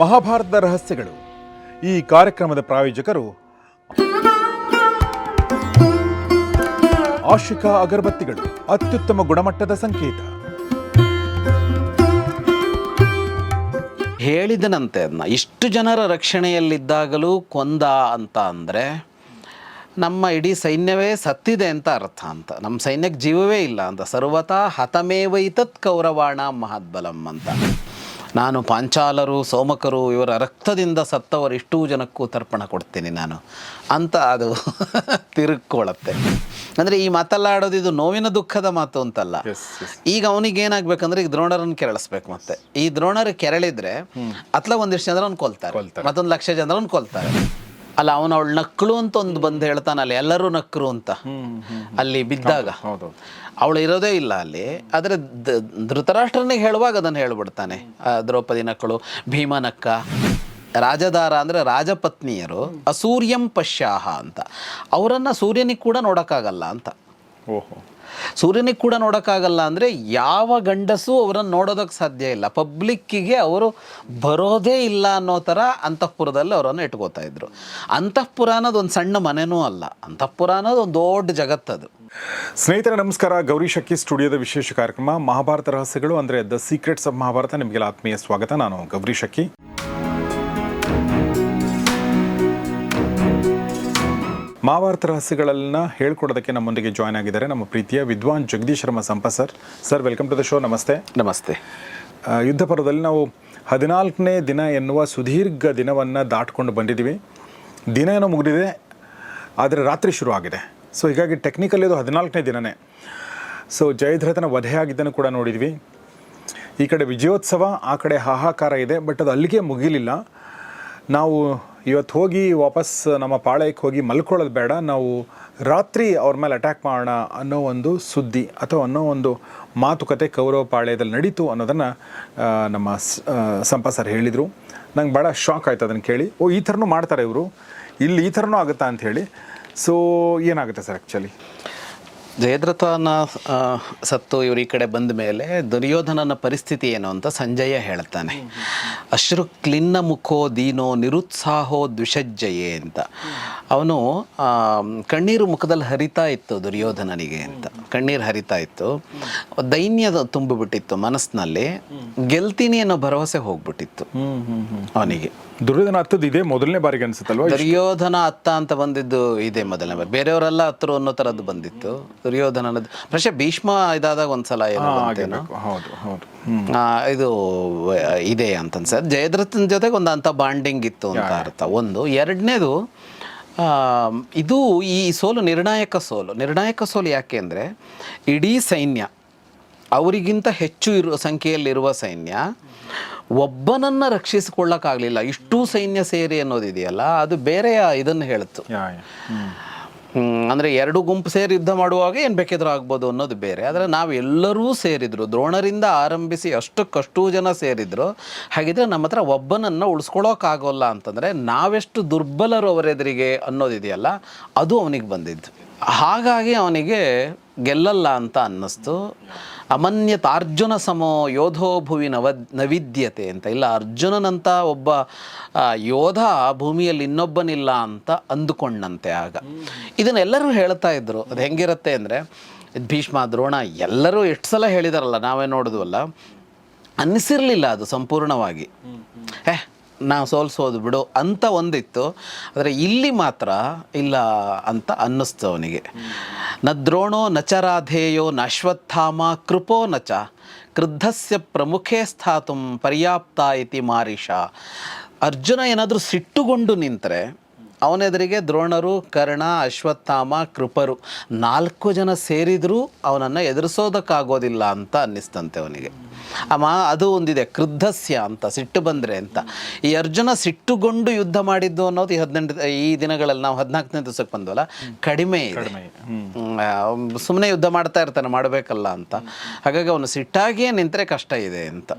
ಮಹಾಭಾರತದ ರಹಸ್ಯಗಳು. ಈ ಕಾರ್ಯಕ್ರಮದ ಪ್ರಾಯೋಜಕರು ಆಶಿಕಾ ಅಗರಬತ್ತಿಗಳು, ಅತ್ಯುತ್ತಮ ಗುಣಮಟ್ಟದ ಸಂಕೇತ. ಹೇಳಿದನಂತೆ ಅದನ್ನ ಇಷ್ಟು ಜನರ ರಕ್ಷಣೆಯಲ್ಲಿದ್ದಾಗಲೂ ಕೊಂದ ಅಂತ ಅಂದರೆ ನಮ್ಮ ಇಡೀ ಸೈನ್ಯವೇ ಸತ್ತಿದೆ ಅಂತ ಅರ್ಥ ಅಂತ. ನಮ್ಮ ಸೈನ್ಯಕ್ಕೆ ಜೀವವೇ ಇಲ್ಲ ಅಂತ. ಸರ್ವತಾ ಹತಮೇವೈತತ್ ಕೌರವಾಣ ಮಹದ್ಬಲಂ ಅಂತ. ನಾನು ಪಾಂಚಾಲರು ಸೋಮಕರು ಇವರ ರಕ್ತದಿಂದ ಸತ್ತವರು ಇಷ್ಟೂ ಜನಕ್ಕೂ ತರ್ಪಣ ಕೊಡ್ತೀನಿ ನಾನು. ಅಂತ ಅದು ತಿರುಗ್ಕೊಳ್ಳುತ್ತೆ ಅಂದರೆ ಈ ಮಾತಲ್ಲಾಡೋದು ಇದು ನೋವಿನ ದುಃಖದ ಮಾತು ಅಂತಲ್ಲ. ಈಗ ಅವನಿಗೆ ಏನಾಗ್ಬೇಕಂದ್ರೆ ಈಗ ದ್ರೋಣರನ್ನು ಕೆರಳಿಸ್ಬೇಕು ಮತ್ತೆ. ಈ ದ್ರೋಣರು ಕೆರಳಿದ್ರೆ ಅತ್ಲ ಒಂದಿಷ್ಟು ಜನರನ್ನು ಕೊಲ್ತಾರೆ. ಮತ್ತೊಂದು ಲಕ್ಷ ಜನರನ್ನು ಕೊಲ್ತಾರೆ. ಅಲ್ಲ ಅವನು ಅವಳು ನಕ್ಕಳು ಅಂತ ಒಂದು ಬಂದು ಹೇಳ್ತಾನಲ್ಲ ಎಲ್ಲರೂ ನಕ್ಕರು ಅಂತ. ಅಲ್ಲಿ ಬಿದ್ದಾಗ. ಅವಳು ಇರೋದೇ ಇಲ್ಲ ಅಲ್ಲಿ. ಆದರೆ ದ- ಧೃತರಾಷ್ಟ್ರನಿಗೆ ಹೇಳುವಾಗ ಅದನ್ನು ಹೇಳ್ಬಿಡ್ತಾನೆ. ದ್ರೌಪದಿ ನಕ್ಕಳು ಭೀಮ ನಕ್ಕ ರಾಜದಾರ ಅಂದರೆ ರಾಜಪತ್ನಿಯರು ಅಸೂರ್ಯಂ ಪಶ್ಯಾಹ ಅಂತ. ಅವರನ್ನು ಸೂರ್ಯನಿಗೆ ಕೂಡ ನೋಡೋಕ್ಕಾಗಲ್ಲ ಅಂತ. ಓಹೋ. ಸೂರ್ಯನಿಗೆ ಕೂಡ ನೋಡೋಕ್ಕಾಗಲ್ಲ ಅಂದರೆ ಯಾವ ಗಂಡಸು ಅವರನ್ನು ನೋಡೋದಕ್ಕೆ ಸಾಧ್ಯ ಇಲ್ಲ. ಪಬ್ಲಿಕ್ಕಿಗೆ ಅವರು ಬರೋದೇ ಇಲ್ಲ ಅನ್ನೋ ಥರ ಅಂತಃಪುರದಲ್ಲಿ ಅವರನ್ನು ಇಟ್ಕೋತಾ ಇದ್ರು. ಅಂತಃಪುರ ಅನ್ನೋದು ಒಂದು ಸಣ್ಣ ಮನೆನೂ ಅಲ್ಲ. ಅಂತಃಪುರ ಅನ್ನೋದು ಒಂದು ದೊಡ್ಡ ಜಗತ್ತದು ಸ್ನೇಹಿತರ, ನಮಸ್ಕಾರ. ಗೌರಿ ಶಕ್ಕಿ ಸ್ಟುಡಿಯೋದ ವಿಶೇಷ ಕಾರ್ಯಕ್ರಮ ಮಹಾಭಾರತ ರಹಸ್ಯಗಳು ಅಂದರೆ ದ ಸೀಕ್ರೆಟ್ಸ್ ಆಫ್ ಮಹಾಭಾರತ. ನಿಮಗೆಲ್ಲ ಆತ್ಮೀಯ ಸ್ವಾಗತ. ನಾನು ಗೌರಿ ಶಕ್ಕಿ ಮಹಾಭಾರತ ರಹಸ್ಯಗಳನ್ನ ಹೇಳ್ಕೊಡೋದಕ್ಕೆ ನಮ್ಮೊಂದಿಗೆ ಜಾಯ್ನ್ ಆಗಿದ್ದಾರೆ ನಮ್ಮ ಪ್ರೀತಿಯ ವಿದ್ವಾನ್ Jagadish Sharma ಸಂಪ sir. Sir welcome to the show ನಮಸ್ತೆ. ನಮಸ್ತೆ. ಯುದ್ಧ ಪರ್ವದಲ್ಲಿ ನಾವು ಹದಿನಾಲ್ಕನೇ ದಿನ ಎನ್ನುವ ಸುದೀರ್ಘ ದಿನವನ್ನು ದಾಟ್ಕೊಂಡು ಬಂದಿದ್ದೀವಿ. ದಿನ ಏನೋ ಮುಗಿದಿದೆ ಆದರೆ ರಾತ್ರಿ ಶುರು ಆಗಿದೆ. ಸೊ ಹೀಗಾಗಿ ಟೆಕ್ನಿಕಲಿ ಇದು ಹದಿನಾಲ್ಕನೇ ದಿನನೇ. ಸೊ ಜಯದ್ರಥನ ವಧೆಯಾಗಿದ್ದನ್ನು ಕೂಡ ನೋಡಿದ್ವಿ. ಈ ಕಡೆ ವಿಜಯೋತ್ಸವ ಆ ಕಡೆ ಹಾಹಾಕಾರ ಇದೆ ಬಟ್ ಅದು ಅಲ್ಲಿಗೆ ಮುಗಿಲಿಲ್ಲ. ನಾವು ಇವತ್ತು ಹೋಗಿ ವಾಪಸ್ ನಮ್ಮ ಪಾಳ್ಯಕ್ಕೆ ಹೋಗಿ ಮಲ್ಕೊಳ್ಳೋದು ಬೇಡ. ನಾವು ರಾತ್ರಿ ಅವ್ರ ಮೇಲೆ ಅಟ್ಯಾಕ್ ಮಾಡೋಣ ಅನ್ನೋ ಒಂದು ಸುದ್ದಿ ಅಥವಾ ಅನ್ನೋ ಒಂದು ಮಾತುಕತೆ ಕೌರವ ಪಾಳ್ಯದಲ್ಲಿ ನಡೀತು ಅನ್ನೋದನ್ನು ನಮ್ಮ ಸಂಪ ಸರ್ ಹೇಳಿದರು. ನಂಗೆ ಭಾಳ ಶಾಕ್ ಆಯ್ತು ಅದನ್ನು ಕೇಳಿ. ಓ, ಈ ಥರನೂ ಮಾಡ್ತಾರೆ ಇವರು. ಇಲ್ಲಿ ಈ ಥರನೂ ಆಗುತ್ತಾ ಅಂತ ಹೇಳಿ. ಸೊ ಏನಾಗುತ್ತೆ ಸರ್ ಆ್ಯಕ್ಚುಲಿ ಜಯದ್ರಥನ ಸತ್ತು ಇವರು ಈ ಕಡೆ ಬಂದ ಮೇಲೆ ದುರ್ಯೋಧನನ ಪರಿಸ್ಥಿತಿ ಏನು ಅಂತ ಸಂಜಯ ಹೇಳ್ತಾನೆ. ಅಶ್ರು ಕ್ಲಿನ್ನ ಮುಖೋ ದೀನೋ ನಿರುತ್ಸಾಹೋ ದ್ವಿಷಜ್ಜಯೇ ಅಂತ. ಅವನು ಕಣ್ಣೀರು ಮುಖದಲ್ಲಿ ಹರಿತಾ ಇತ್ತು ದುರ್ಯೋಧನನಿಗೆ ಅಂತ. ಕಣ್ಣೀರು ಹರಿತಾ ಇತ್ತು. ದೈನ್ಯ ತುಂಬಿಬಿಟ್ಟಿತ್ತು ಮನಸ್ಸಿನಲ್ಲಿ. ಗೆಲ್ತೀನಿ ಅನ್ನೋ ಭರವಸೆ ಹೋಗ್ಬಿಟ್ಟಿತ್ತು ಅವನಿಗೆ. ದುರ್ಯೋಧನ ಹತ್ತದ್ದು ಇದೇ ಮೊದಲನೇ ಬಾರಿಗೆ ಅನ್ಸುತ್ತಲ್ವ? ದುರ್ಯೋಧನ ಅತ್ತ ಅಂತ ಬಂದಿದ್ದು ಇದೆ ಮೊದಲನೇ ಬಾರಿ. ಬೇರೆಯವರೆಲ್ಲ ಹತ್ತರು ಅನ್ನೋ ತರದ್ದು ಬಂದಿತ್ತು. ದುರ್ಯೋಧನನದ್ದು ಪ್ರಶ್ನೆ ಭೀಷ್ಮ ಇದಾದಾಗ ಒಂದ್ಸಲ ಏನೋ ಬಂತೇನೋ? ಹೌದು ಹೌದು. ಆ, ಇದು ಆ, ಇದೆ ಅಂತ ಅನ್ಸತ್ತೆ. ಜಯದ್ರಥನ ಜೊತೆಗೆ ಒಂದು ಅಂತ ಬಾಂಡಿಂಗ್ ಇತ್ತು ಅಂತ ಅರ್ಥ. ಒಂದು ಎರಡನೇದು ಇದು ಈ ಸೋಲು ನಿರ್ಣಾಯಕ ಸೋಲು. ನಿರ್ಣಾಯಕ ಸೋಲು ಯಾಕೆ ಅಂದರೆ ಇಡೀ ಸೈನ್ಯ ಅವರಿಗಿಂತ ಹೆಚ್ಚು ಇರುವ ಸಂಖ್ಯೆಯಲ್ಲಿರುವ ಸೈನ್ಯ ಒಬ್ಬನನ್ನು ರಕ್ಷಿಸಿಕೊಳ್ಳಕ್ಕಾಗಲಿಲ್ಲ. ಇಷ್ಟು ಸೈನ್ಯ ಸೇರಿ ಅನ್ನೋದಿದೆಯಲ್ಲ ಅದು ಬೇರೆ ಇದನ್ನು ಹೇಳ್ತು ಅಂದ್ರೆ ಎರಡು ಗುಂಪು ಸೇರಿ ಯುದ್ಧ ಮಾಡುವಾಗ ಏನು ಬೇಕಿದ್ರೂ ಆಗ್ಬೋದು ಅನ್ನೋದು ಬೇರೆ. ಆದರೆ ನಾವೆಲ್ಲರೂ ಸೇರಿದ್ರು ದ್ರೋಣರಿಂದ ಆರಂಭಿಸಿ ಅಷ್ಟಕ್ಕಷ್ಟು ಜನ ಸೇರಿದ್ರು. ಹಾಗಿದ್ರೆ ನಮ್ಮ ಹತ್ರ ಒಬ್ಬನನ್ನು ಉಳಿಸ್ಕೊಳ್ಳೋಕ್ಕಾಗೋಲ್ಲ ಅಂತಂದರೆ ನಾವೆಷ್ಟು ದುರ್ಬಲರು ಅವರೆದುರಿಗೆ ಅನ್ನೋದಿದೆಯಲ್ಲ ಅದು ಅವನಿಗೆ ಬಂದಿದ್ದು. ಹಾಗಾಗಿ ಅವನಿಗೆ ಗೆಲ್ಲಲ್ಲ ಅಂತ ಅನ್ನಿಸ್ತು. ಅಮನ್ಯತ ಅರ್ಜುನ ಸಮೋ ಯೋಧೋ ಭುವಿ ನವ ನವಿದ್ಯತೆ ಅಂತ. ಇಲ್ಲ ಅರ್ಜುನನಂತ ಒಬ್ಬ ಯೋಧ ಭೂಮಿಯಲ್ಲಿ ಇನ್ನೊಬ್ಬನಿಲ್ಲ ಅಂತ ಅಂದುಕೊಂಡಂತೆ ಆಗ. ಇದನ್ನೆಲ್ಲರೂ ಹೇಳ್ತಾ ಇದ್ರು. ಅದು ಹೆಂಗಿರುತ್ತೆ ಅಂದರೆ ಭೀಷ್ಮ ದ್ರೋಣ ಎಲ್ಲರೂ ಎಷ್ಟು ಸಲ ಹೇಳಿದಾರಲ್ಲ ನಾವೇ ನೋಡಿದ್ವಲ್ಲ ಅನ್ನಿಸಿರಲಿಲ್ಲ ಅದು ಸಂಪೂರ್ಣವಾಗಿ. ಏ ನಾವು ಸೋಲ್ಸೋದು ಬಿಡು ಅಂತ ಒಂದಿತ್ತು. ಆದರೆ ಇಲ್ಲಿ ಮಾತ್ರ ಇಲ್ಲ ಅಂತ ಅನ್ನಿಸ್ತು ಅವನಿಗೆ. ನ ದ್ರೋಣೋ ನಚರಾಧೇಯೋ ನಶ್ವತ್ಥಾಮ ಕೃಪೋ ನಚ ಕ್ರುದ್ಧಸ್ಯ ಪ್ರಮುಖೇ ಸ್ಥಾತು ಪರ್ಯಾಪ್ತ ಇತಿ ಮಾರೀಷ. ಅರ್ಜುನ ಏನಾದರೂ ಸಿಟ್ಟುಗೊಂಡು ನಿಂತರೆ ಅವನೆದುರಿಗೆ ದ್ರೋಣರು, ಕರ್ಣ, ಅಶ್ವತ್ಥಾಮ, ಕೃಪರು ನಾಲ್ಕು ಜನ ಸೇರಿದರೂ ಅವನನ್ನು ಎದುರಿಸೋದಕ್ಕಾಗೋದಿಲ್ಲ ಅಂತ ಅನ್ನಿಸ್ತಂತೆ ಅವನಿಗೆ. ಅಮ್ಮ ಅದು ಒಂದಿದೆ ಕೃದ್ಧಸ್ಯ ಅಂತ ಸಿಟ್ಟು ಬಂದರೆ ಅಂತ. ಈ ಅರ್ಜುನ ಸಿಟ್ಟುಗೊಂಡು ಯುದ್ಧ ಮಾಡಿದ್ದು ಅನ್ನೋದು ಈ ಹದಿನೆಂಟು ಈ ದಿನಗಳಲ್ಲಿ ನಾವು ಹದಿನಾಲ್ಕನೇ ದಿವಸಕ್ಕೆ ಬಂದ್ವಲ್ಲ ಕಡಿಮೆ ಇದೆ. ಸುಮ್ಮನೆ ಯುದ್ಧ ಮಾಡ್ತಾ ಇರ್ತಾನೆ ಮಾಡಬೇಕಲ್ಲ ಅಂತ. ಹಾಗಾಗಿ ಅವನು ಸಿಟ್ಟಾಗಿಯೇ ನಿಂತರೆ ಕಷ್ಟ ಇದೆ ಅಂತ.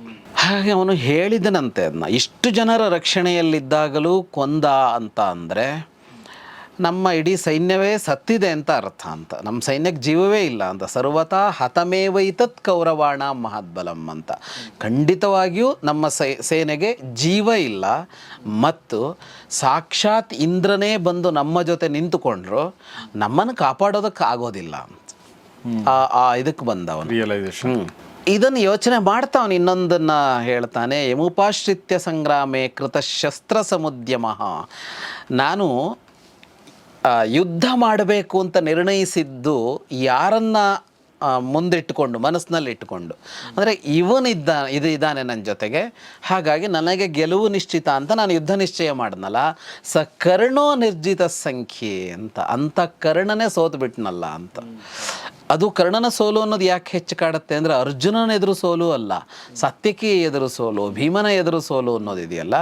ಹಾಗೆ ಅವನು ಹೇಳಿದನಂತೆ ಅದನ್ನ ಇಷ್ಟು ಜನರ ರಕ್ಷಣೆಯಲ್ಲಿದ್ದಾಗಲೂ ಕೊಂದ ಅಂತ ಅಂದರೆ ನಮ್ಮ ಇಡೀ ಸೈನ್ಯವೇ ಸತ್ತಿದೆ ಅಂತ ಅರ್ಥ ಅಂತ. ನಮ್ಮ ಸೈನ್ಯಕ್ಕೆ ಜೀವವೇ ಇಲ್ಲ ಅಂತ. ಸರ್ವತಾ ಹತಮೇವೈತತ್ ಕೌರವಾಣ ಮಹದ್ಬಲಂ ಅಂತ. ಖಂಡಿತವಾಗಿಯೂ ನಮ್ಮ ಸೈ ಸೇನೆಗೆ ಜೀವ ಇಲ್ಲ. ಮತ್ತು ಸಾಕ್ಷಾತ್ ಇಂದ್ರನೇ ಬಂದು ನಮ್ಮ ಜೊತೆ ನಿಂತುಕೊಂಡ್ರು ನಮ್ಮನ್ನು ಕಾಪಾಡೋದಕ್ಕೆ ಆಗೋದಿಲ್ಲ ಆ ಇದಕ್ಕೆ ಬಂದವನು. ರಿಯಲೈಸೇಷನ್ ಇದನ್ನು ಯೋಚನೆ ಮಾಡ್ತಾ ಅವನು ಇನ್ನೊಂದನ್ನ ಹೇಳ್ತಾನೆ ಯಮುಪಾಶ್ರಿತ್ಯ ಸಂಗ್ರಾಮೇ ಕೃತ ಶಸ್ತ್ರ ಸಮುದ್ಯಮ. ನಾನು ಯುದ್ಧ ಮಾಡಬೇಕು ಅಂತ ನಿರ್ಣಯಿಸಿದ್ದು ಯಾರನ್ನ ಮುಂದಿಟ್ಟುಕೊಂಡು, ಮನಸ್ಸಿನಲ್ಲಿ ಇಟ್ಟುಕೊಂಡು. ಅಂದರೆ ಇವನಿದ್ದ ಇದು ಇದ್ದಾನೆ ನನ್ನ ಜೊತೆಗೆ. ಹಾಗಾಗಿ ನನಗೆ ಗೆಲುವು ನಿಶ್ಚಿತ ಅಂತ ನಾನು ಯುದ್ಧ ನಿಶ್ಚಯ ಮಾಡಿದ್ನಲ್ಲ ಸ ಕರ್ಣೋ ನಿರ್ಜಿತ ಸಂಖ್ಯೆ ಅಂತ. ಅಂಥ ಕರ್ಣನೇ ಸೋತು ಬಿಟ್ನಲ್ಲ ಅಂತ. ಅದು ಕರ್ಣನ ಸೋಲು ಅನ್ನೋದು ಯಾಕೆ ಹೆಚ್ಚು ಕಾಡುತ್ತೆ ಅಂದರೆ ಅರ್ಜುನನ ಎದುರು ಸೋಲು ಅಲ್ಲ. ಸತ್ಯಕಿ ಎದುರು ಸೋಲು, ಭೀಮನ ಎದುರು ಸೋಲು ಅನ್ನೋದಿದೆಯಲ್ಲ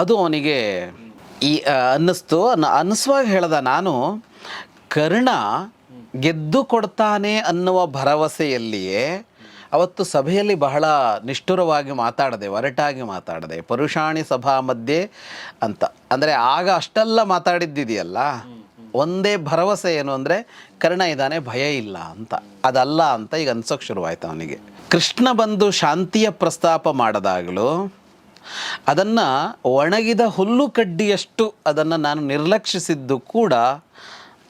ಅದು ಅವನಿಗೆ ಈ ಅನ್ನಿಸ್ತು. ಅನ್ನ- ಅನ್ನಿಸುವಾಗ ಹೇಳ್ದ, ನಾನು ಕರ್ಣ ಗೆದ್ದು ಕೊಡ್ತಾನೆ ಅನ್ನುವ ಭರವಸೆಯಲ್ಲಿಯೇ ಅವತ್ತು ಸಭೆಯಲ್ಲಿ ಬಹಳ ನಿಷ್ಠುರವಾಗಿ ಮಾತಾಡದೆ, ಒರಟಾಗಿ ಮಾತಾಡದೆ. ಪರುಷಾಣಿ ಸಭಾ ಮಧ್ಯೆ ಅಂತ. ಅಂದರೆ ಆಗ ಅಷ್ಟೆಲ್ಲ ಮಾತಾಡಿದ್ದಿದೆಯಲ್ಲ? ಒಂದೇ ಭರವಸೆ ಏನು ಅಂದರೆ ಕರ್ಣ ಇದ್ದಾನೆ, ಭಯ ಇಲ್ಲ ಅಂತ. ಅದಲ್ಲ ಅಂತ ಈಗ ಅನ್ಸೋಕೆ ಶುರುವಾಯಿತು ಅವನಿಗೆ. ಕೃಷ್ಣ ಬಂದು ಶಾಂತಿಯ ಪ್ರಸ್ತಾಪ ಮಾಡಿದಾಗಲೂ ಅದನ್ನು ಒಣಗಿದ ಹುಲ್ಲು ಕಡ್ಡಿಯಷ್ಟು ಅದನ್ನು ನಾನು ನಿರ್ಲಕ್ಷಿಸಿದ್ದು ಕೂಡ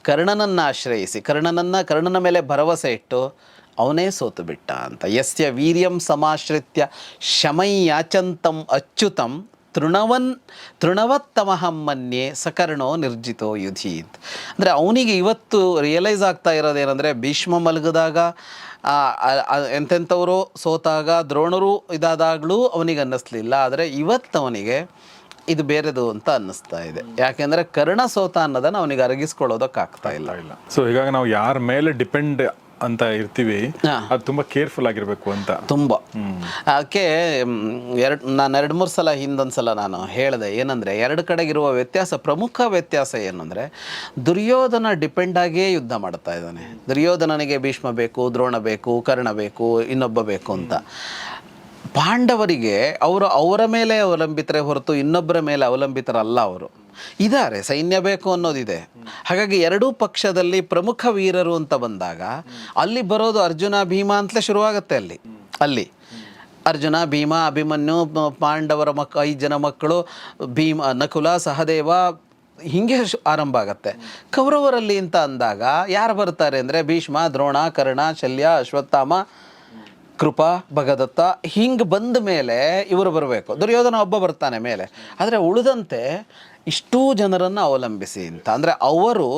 ಕರ್ಣನನ್ನು ಆಶ್ರಯಿಸಿ, ಕರ್ಣನನ್ನು, ಕರ್ಣನ ಮೇಲೆ ಭರವಸೆ ಇಟ್ಟು ಅವನೇ ಸೋತು ಬಿಟ್ಟ ಅಂತ. ಯಸ್ಯ ವೀರ್ಯಂ ಸಮಾಶ್ರಿತ್ಯ ಶಮೈ ಯಾಚಂತಂ ಅಚ್ಯುತಂ. ತೃಣವನ್ ತೃಣವತ್ತಮಹಂ ಮನ್ಯೆ ಸಕರ್ಣೋ ನಿರ್ಜಿತೋ ಯುಧೀತ್. ಅಂದರೆ ಅವನಿಗೆ ಇವತ್ತು ರಿಯಲೈಸ್ ಆಗ್ತಾ ಇರೋದೇನೆಂದರೆ ಭೀಷ್ಮ ಮಲಗಿದಾಗ ಎಂತೆಂಥವರು ಸೋತಾಗ ದ್ರೋಣರು ಇದಾದಾಗಲೂ ಅವನಿಗೆ ಅನ್ನಿಸ್ಲಿಲ್ಲ. ಆದರೆ ಇವತ್ತು ಅವನಿಗೆ ಇದು ಬೇರೆದು ಅಂತ ಅನ್ನಿಸ್ತಾ ಇದೆ. ಯಾಕೆಂದರೆ ಕರ್ಣ ಸೋತ ಅನ್ನೋದನ್ನು ಅವನಿಗೆ ಅರಗಿಸ್ಕೊಳ್ಳೋದಕ್ಕಾಗ್ತಾ ಇಲ್ಲ. ಇಲ್ಲ. ಸೊ ಹೀಗಾಗಿ ನಾವು ಯಾರ ಮೇಲೆ ಡಿಪೆಂಡ್ ಅಂತ ಇರ್ತೀವಿ. ಹಾ. ಅದು ತುಂಬಾ ಕೇರ್ಫುಲ್ ಆಗಿರ್ಬೇಕು ಅಂತ. ತುಂಬ. ಅದಕ್ಕೆ ಎರಡು ನಾನು ಎರಡು ಮೂರು ಸಲ ಹಿಂದೊಂದು ಸಲ ನಾನು ಹೇಳಿದೆ ಏನಂದರೆ ಎರಡು ಕಡೆಗಿರುವ ವ್ಯತ್ಯಾಸ ಪ್ರಮುಖ ವ್ಯತ್ಯಾಸ ಏನಂದರೆ ದುರ್ಯೋಧನ ಡಿಪೆಂಡ್ ಆಗಿಯೇ ಯುದ್ಧ ಮಾಡ್ತಾ ಇದ್ದಾನೆ. ದುರ್ಯೋಧನನಿಗೆ ಭೀಷ್ಮ ಬೇಕು ದ್ರೋಣ ಬೇಕು ಕರ್ಣ ಬೇಕು ಇನ್ನೊಬ್ಬ ಬೇಕು ಅಂತ. ಪಾಂಡವರಿಗೆ ಅವರು ಅವರ ಮೇಲೆ ಅವಲಂಬಿತರೆ ಹೊರತು ಇನ್ನೊಬ್ಬರ ಮೇಲೆ ಅವಲಂಬಿತರಲ್ಲ ಅವರು. ಇದ್ದಾರೆ ಸೈನ್ಯ ಬೇಕು ಅನ್ನೋದಿದೆ. ಹಾಗಾಗಿ ಎರಡೂ ಪಕ್ಷದಲ್ಲಿ ಪ್ರಮುಖ ವೀರರು ಅಂತ ಬಂದಾಗ ಅಲ್ಲಿ ಬರೋದು ಅರ್ಜುನ, ಭೀಮ ಅಂತಲೇ ಶುರುವಾಗತ್ತೆ ಅಲ್ಲಿ. ಅಲ್ಲಿ. ಅರ್ಜುನ, ಭೀಮ, ಅಭಿಮನ್ಯು ಪಾಂಡವರ ಮಕ್, ಐದು ಜನ ಮಕ್ಕಳು, ಭೀಮ, ನಕುಲ, ಸಹದೇವ ಹೀಗೆ ಆರಂಭ ಆಗತ್ತೆ. ಕೌರವರಲ್ಲಿ ಅಂತ ಅಂದಾಗ ಯಾರು ಬರ್ತಾರೆ ಅಂದರೆ ಭೀಷ್ಮ, ದ್ರೋಣ, ಕರ್ಣ, ಶಲ್ಯ, ಅಶ್ವತ್ಥಾಮ, ಕೃಪಾ, ಭಗದತ್ತ ಹಿಂಗೆ ಬಂದ ಮೇಲೆ ಇವರು ಬರಬೇಕು. ದುರ್ಯೋಧನ ಒಬ್ಬ ಬರ್ತಾನೆ ಮೇಲೆ. ಆದರೆ ಉಳಿದಂತೆ ಇಷ್ಟೂ ಜನರನ್ನು ಅವಲಂಬಿಸಿ ಅಂತ. ಅಂದರೆ ಅವರು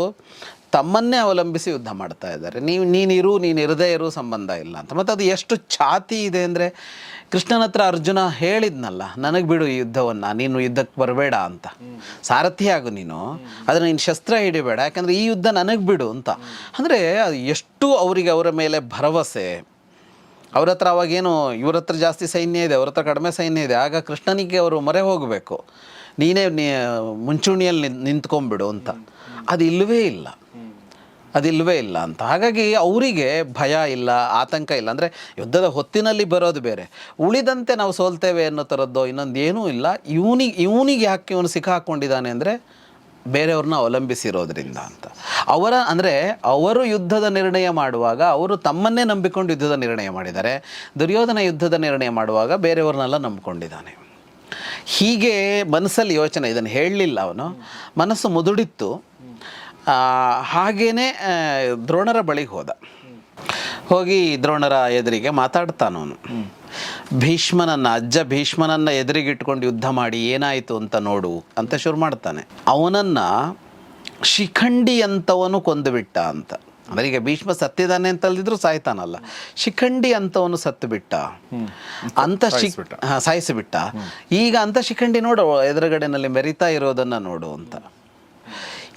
ತಮ್ಮನ್ನೇ ಅವಲಂಬಿಸಿ ಯುದ್ಧ ಮಾಡ್ತಾ ಇದ್ದಾರೆ. ನೀವು ನೀನಿರು ನೀನು ಇರದೇ ಇರು ಸಂಬಂಧ ಇಲ್ಲ ಅಂತ. ಮತ್ತು ಅದು ಎಷ್ಟು ಛಾತಿ ಇದೆ ಅಂದರೆ ಕೃಷ್ಣನ ಹತ್ರ ಅರ್ಜುನ ಹೇಳಿದ್ನಲ್ಲ, ನನಗೆ ಬಿಡು ಈ ಯುದ್ಧವನ್ನು, ನೀನು ಯುದ್ಧಕ್ಕೆ ಬರಬೇಡ ಅಂತ. ಸಾರಥಿ ಆಗು ನೀನು. ಆದರೆ ನೀನು ಶಸ್ತ್ರ ಹಿಡಿಬೇಡ, ಯಾಕಂದರೆ ಈ ಯುದ್ಧ ನನಗೆ ಬಿಡು ಅಂತ. ಅಂದರೆ ಅದು ಎಷ್ಟು ಅವರಿಗೆ ಅವರ ಮೇಲೆ ಭರವಸೆ. ಅವ್ರ ಹತ್ರ ಅವಾಗೇನು, ಇವ್ರ ಹತ್ರ ಜಾಸ್ತಿ ಸೈನ್ಯ ಇದೆ, ಅವ್ರ ಹತ್ರ ಕಡಿಮೆ ಸೈನ್ಯ ಇದೆ, ಆಗ ಕೃಷ್ಣನಿಗೆ ಅವರು ಮೊರೆ ಹೋಗಬೇಕು. ನೀನೇ ಮುಂಚೂಣಿಯಲ್ಲಿ ನಿಂತ್ಕೊಂಡ್ಬಿಡು ಅಂತ. ಅದು ಇಲ್ಲವೇ ಇಲ್ಲ. ಅದಿಲ್ವೇ ಇಲ್ಲ ಅಂತ. ಹಾಗಾಗಿ ಅವರಿಗೆ ಭಯ ಇಲ್ಲ, ಆತಂಕ ಇಲ್ಲ. ಅಂದರೆ ಯುದ್ಧದ ಹೊತ್ತಿನಲ್ಲಿ ಬರೋದು ಬೇರೆ. ಉಳಿದಂತೆ ನಾವು ಸೋಲ್ತೇವೆ ಅನ್ನೋ ಥರದ್ದು ಇನ್ನೊಂದು ಏನೂ ಇಲ್ಲ. ಇವನಿಗೆ ಇವನಿಗೆ ಯಾಕೆ ಇವನು ಸಿಕ್ಕಾಕೊಂಡಿದ್ದಾನೆ ಅಂದರೆ ಬೇರೆಯವ್ರನ್ನ ಅವಲಂಬಿಸಿರೋದ್ರಿಂದ ಅಂತ. ಅವರ, ಅಂದರೆ ಅವರು ಯುದ್ಧದ ನಿರ್ಣಯ ಮಾಡುವಾಗ, ಅವರು ತಮ್ಮನ್ನೇ ನಂಬಿಕೊಂಡು ಯುದ್ಧದ ನಿರ್ಣಯ ಮಾಡಿದ್ದಾರೆ. ದುರ್ಯೋಧನ ಯುದ್ಧದ ನಿರ್ಣಯ ಮಾಡುವಾಗ ಬೇರೆಯವ್ರನ್ನೆಲ್ಲ ನಂಬಿಕೊಂಡಿದ್ದಾನೆ. ಹೀಗೆ ಮನಸ್ಸಲ್ಲಿ ಯೋಚನೆ, ಇದನ್ನು ಹೇಳಲಿಲ್ಲ ಅವನು. ಮನಸ್ಸು ಮುದುಡಿತ್ತು. ಹಾಗೇ ದ್ರೋಣರ ಬಳಿಗೆ ಹೋದ. ಹೋಗಿ ದ್ರೋಣರ ಎದುರಿಗೆ ಮಾತಾಡ್ತಾನವನು ಭೀಷ್ಮನನ್ನು, ಅಜ್ಜ ಭೀಷ್ಮನನ್ನು ಎದುರಿಗಿಟ್ಕೊಂಡು ಯುದ್ಧ ಮಾಡಿ ಏನಾಯಿತು ಅಂತ ನೋಡು ಅಂತ ಶುರು ಮಾಡ್ತಾನೆ. ಅವನನ್ನು ಶಿಖಂಡಿ ಅಂತವನು ಕೊಂದುಬಿಟ್ಟ ಅಂತ. ಅಂದ್ರೆ ಈಗ ಭೀಷ್ಮ ಸತ್ತಿದ್ದಾನೆ ಅಂತಲ್ದಿದ್ರು ಸಾಯ್ತಾನಲ್ಲ. ಶಿಖಂಡಿ ಅಂತವನು ಸತ್ತು ಬಿಟ್ಟ ಅಂತ ಶಿಕ್ ಸಾಯಿಸಿಬಿಟ್ಟ. ಈಗ ಅಂತ ಶಿಖಂಡಿ ನೋಡು ಎದುರುಗಡೆನಲ್ಲಿ ಮೆರಿತಾ ಇರೋದನ್ನ ನೋಡು ಅಂತ.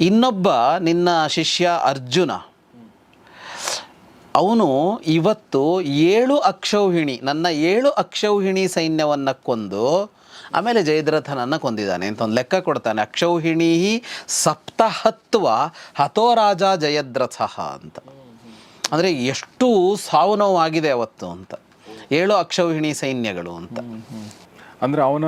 ಇನ್ನೊಬ್ಬ ನಿನ್ನ ಶಿಷ್ಯ ಅರ್ಜುನ. ಅವನು ಇವತ್ತು ಏಳು ಅಕ್ಷೌಹಿಣಿ ನನ್ನ ಏಳು ಅಕ್ಷೌಹಿಣಿ ಸೈನ್ಯವನ್ನ ಕೊಂದು ಆಮೇಲೆ ಜಯದ್ರಥನನ್ನು ಕೊಂದಿದ್ದಾನೆ. ಅಂತ ಒಂದು ಲೆಕ್ಕ ಕೊಡ್ತಾನೆ. ಅಕ್ಷೌಹಿಣಿ ಸಪ್ತಹತ್ವ ಹತೋ ರಾಜ ಜಯದ್ರಥ ಅಂತ. ಅಂದರೆ ಎಷ್ಟು ಸಾವು ನೋವಾಗಿದೆ ಆಗಿದೆ ಅವತ್ತು ಅಂತ. ಏಳು ಅಕ್ಷೌಹಿಣಿ ಸೈನ್ಯಗಳು ಅಂತ. ಅಂದ್ರೆ ಅವನ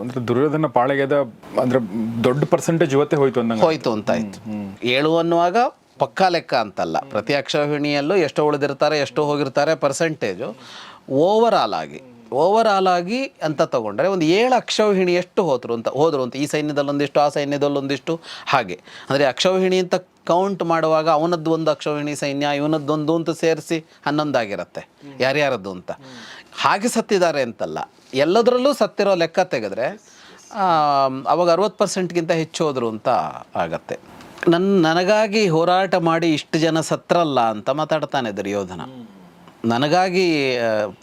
ಅಂದ್ರೆ ದುರ್ಯೋಧನ ಪಾಳೆಗೆದ ಅಂದ್ರೆ ದೊಡ್ಡ ಪರ್ಸೆಂಟೇಜ್ ಇವತ್ತೇ ಹೋಯ್ತು ಅಂತ ಹೋಯ್ತು ಅಂತ ಆಯ್ತು ಏಳು ಅನ್ನುವಾಗ ಪಕ್ಕಾ ಲೆಕ್ಕ ಅಂತಲ್ಲ. ಪ್ರತಿ ಅಕ್ಷೌಹಿಣಿಯಲ್ಲೂ ಎಷ್ಟು ಉಳಿದಿರ್ತಾರೆ ಎಷ್ಟು ಹೋಗಿರ್ತಾರೆ ಪರ್ಸೆಂಟೇಜು ಓವರ್ ಆಲ್ ಆಗಿ. ಓವರ್ ಆಲ್ ಆಗಿ ಅಂತ ತಗೊಂಡ್ರೆ ಒಂದು ಏಳು ಅಕ್ಷೌಹಿಣಿ ಎಷ್ಟು ಹೋದರು ಅಂತ ಹೋದರು ಅಂತ. ಈ ಸೈನ್ಯದಲ್ಲೊಂದಿಷ್ಟು, ಆ ಸೈನ್ಯದಲ್ಲೊಂದಿಷ್ಟು ಹಾಗೆ. ಅಂದರೆ ಅಕ್ಷೌಹಿಣಿ ಅಂತ ಕೌಂಟ್ ಮಾಡುವಾಗ ಅವನದ್ದು ಒಂದು ಅಕ್ಷೌಹಿಣಿ ಸೈನ್ಯ, ಇವನದ್ದೊಂದು ಅಂತ ಸೇರಿಸಿ ಹನ್ನೊಂದಾಗಿರತ್ತೆ. ಯಾರ್ಯಾರದ್ದು ಅಂತ. ಹಾಗೆ ಸತ್ತಿದ್ದಾರೆ ಅಂತಲ್ಲ. ಎಲ್ಲದರಲ್ಲೂ ಸತ್ತಿರೋ ಲೆಕ್ಕ ತೆಗೆದ್ರೆ ಅವಾಗ ಅರವತ್ತು ಪರ್ಸೆಂಟ್ಗಿಂತ ಹೆಚ್ಚು ಹೋದರು ಅಂತ ಆಗತ್ತೆ. ನನ್ನ ನನಗಾಗಿ ಹೋರಾಟ ಮಾಡಿ ಇಷ್ಟು ಜನ ಸತ್ರಲ್ಲ ಅಂತ ಮಾತಾಡ್ತಾನೆ ದುರ್ಯೋಧನ ನನಗಾಗಿ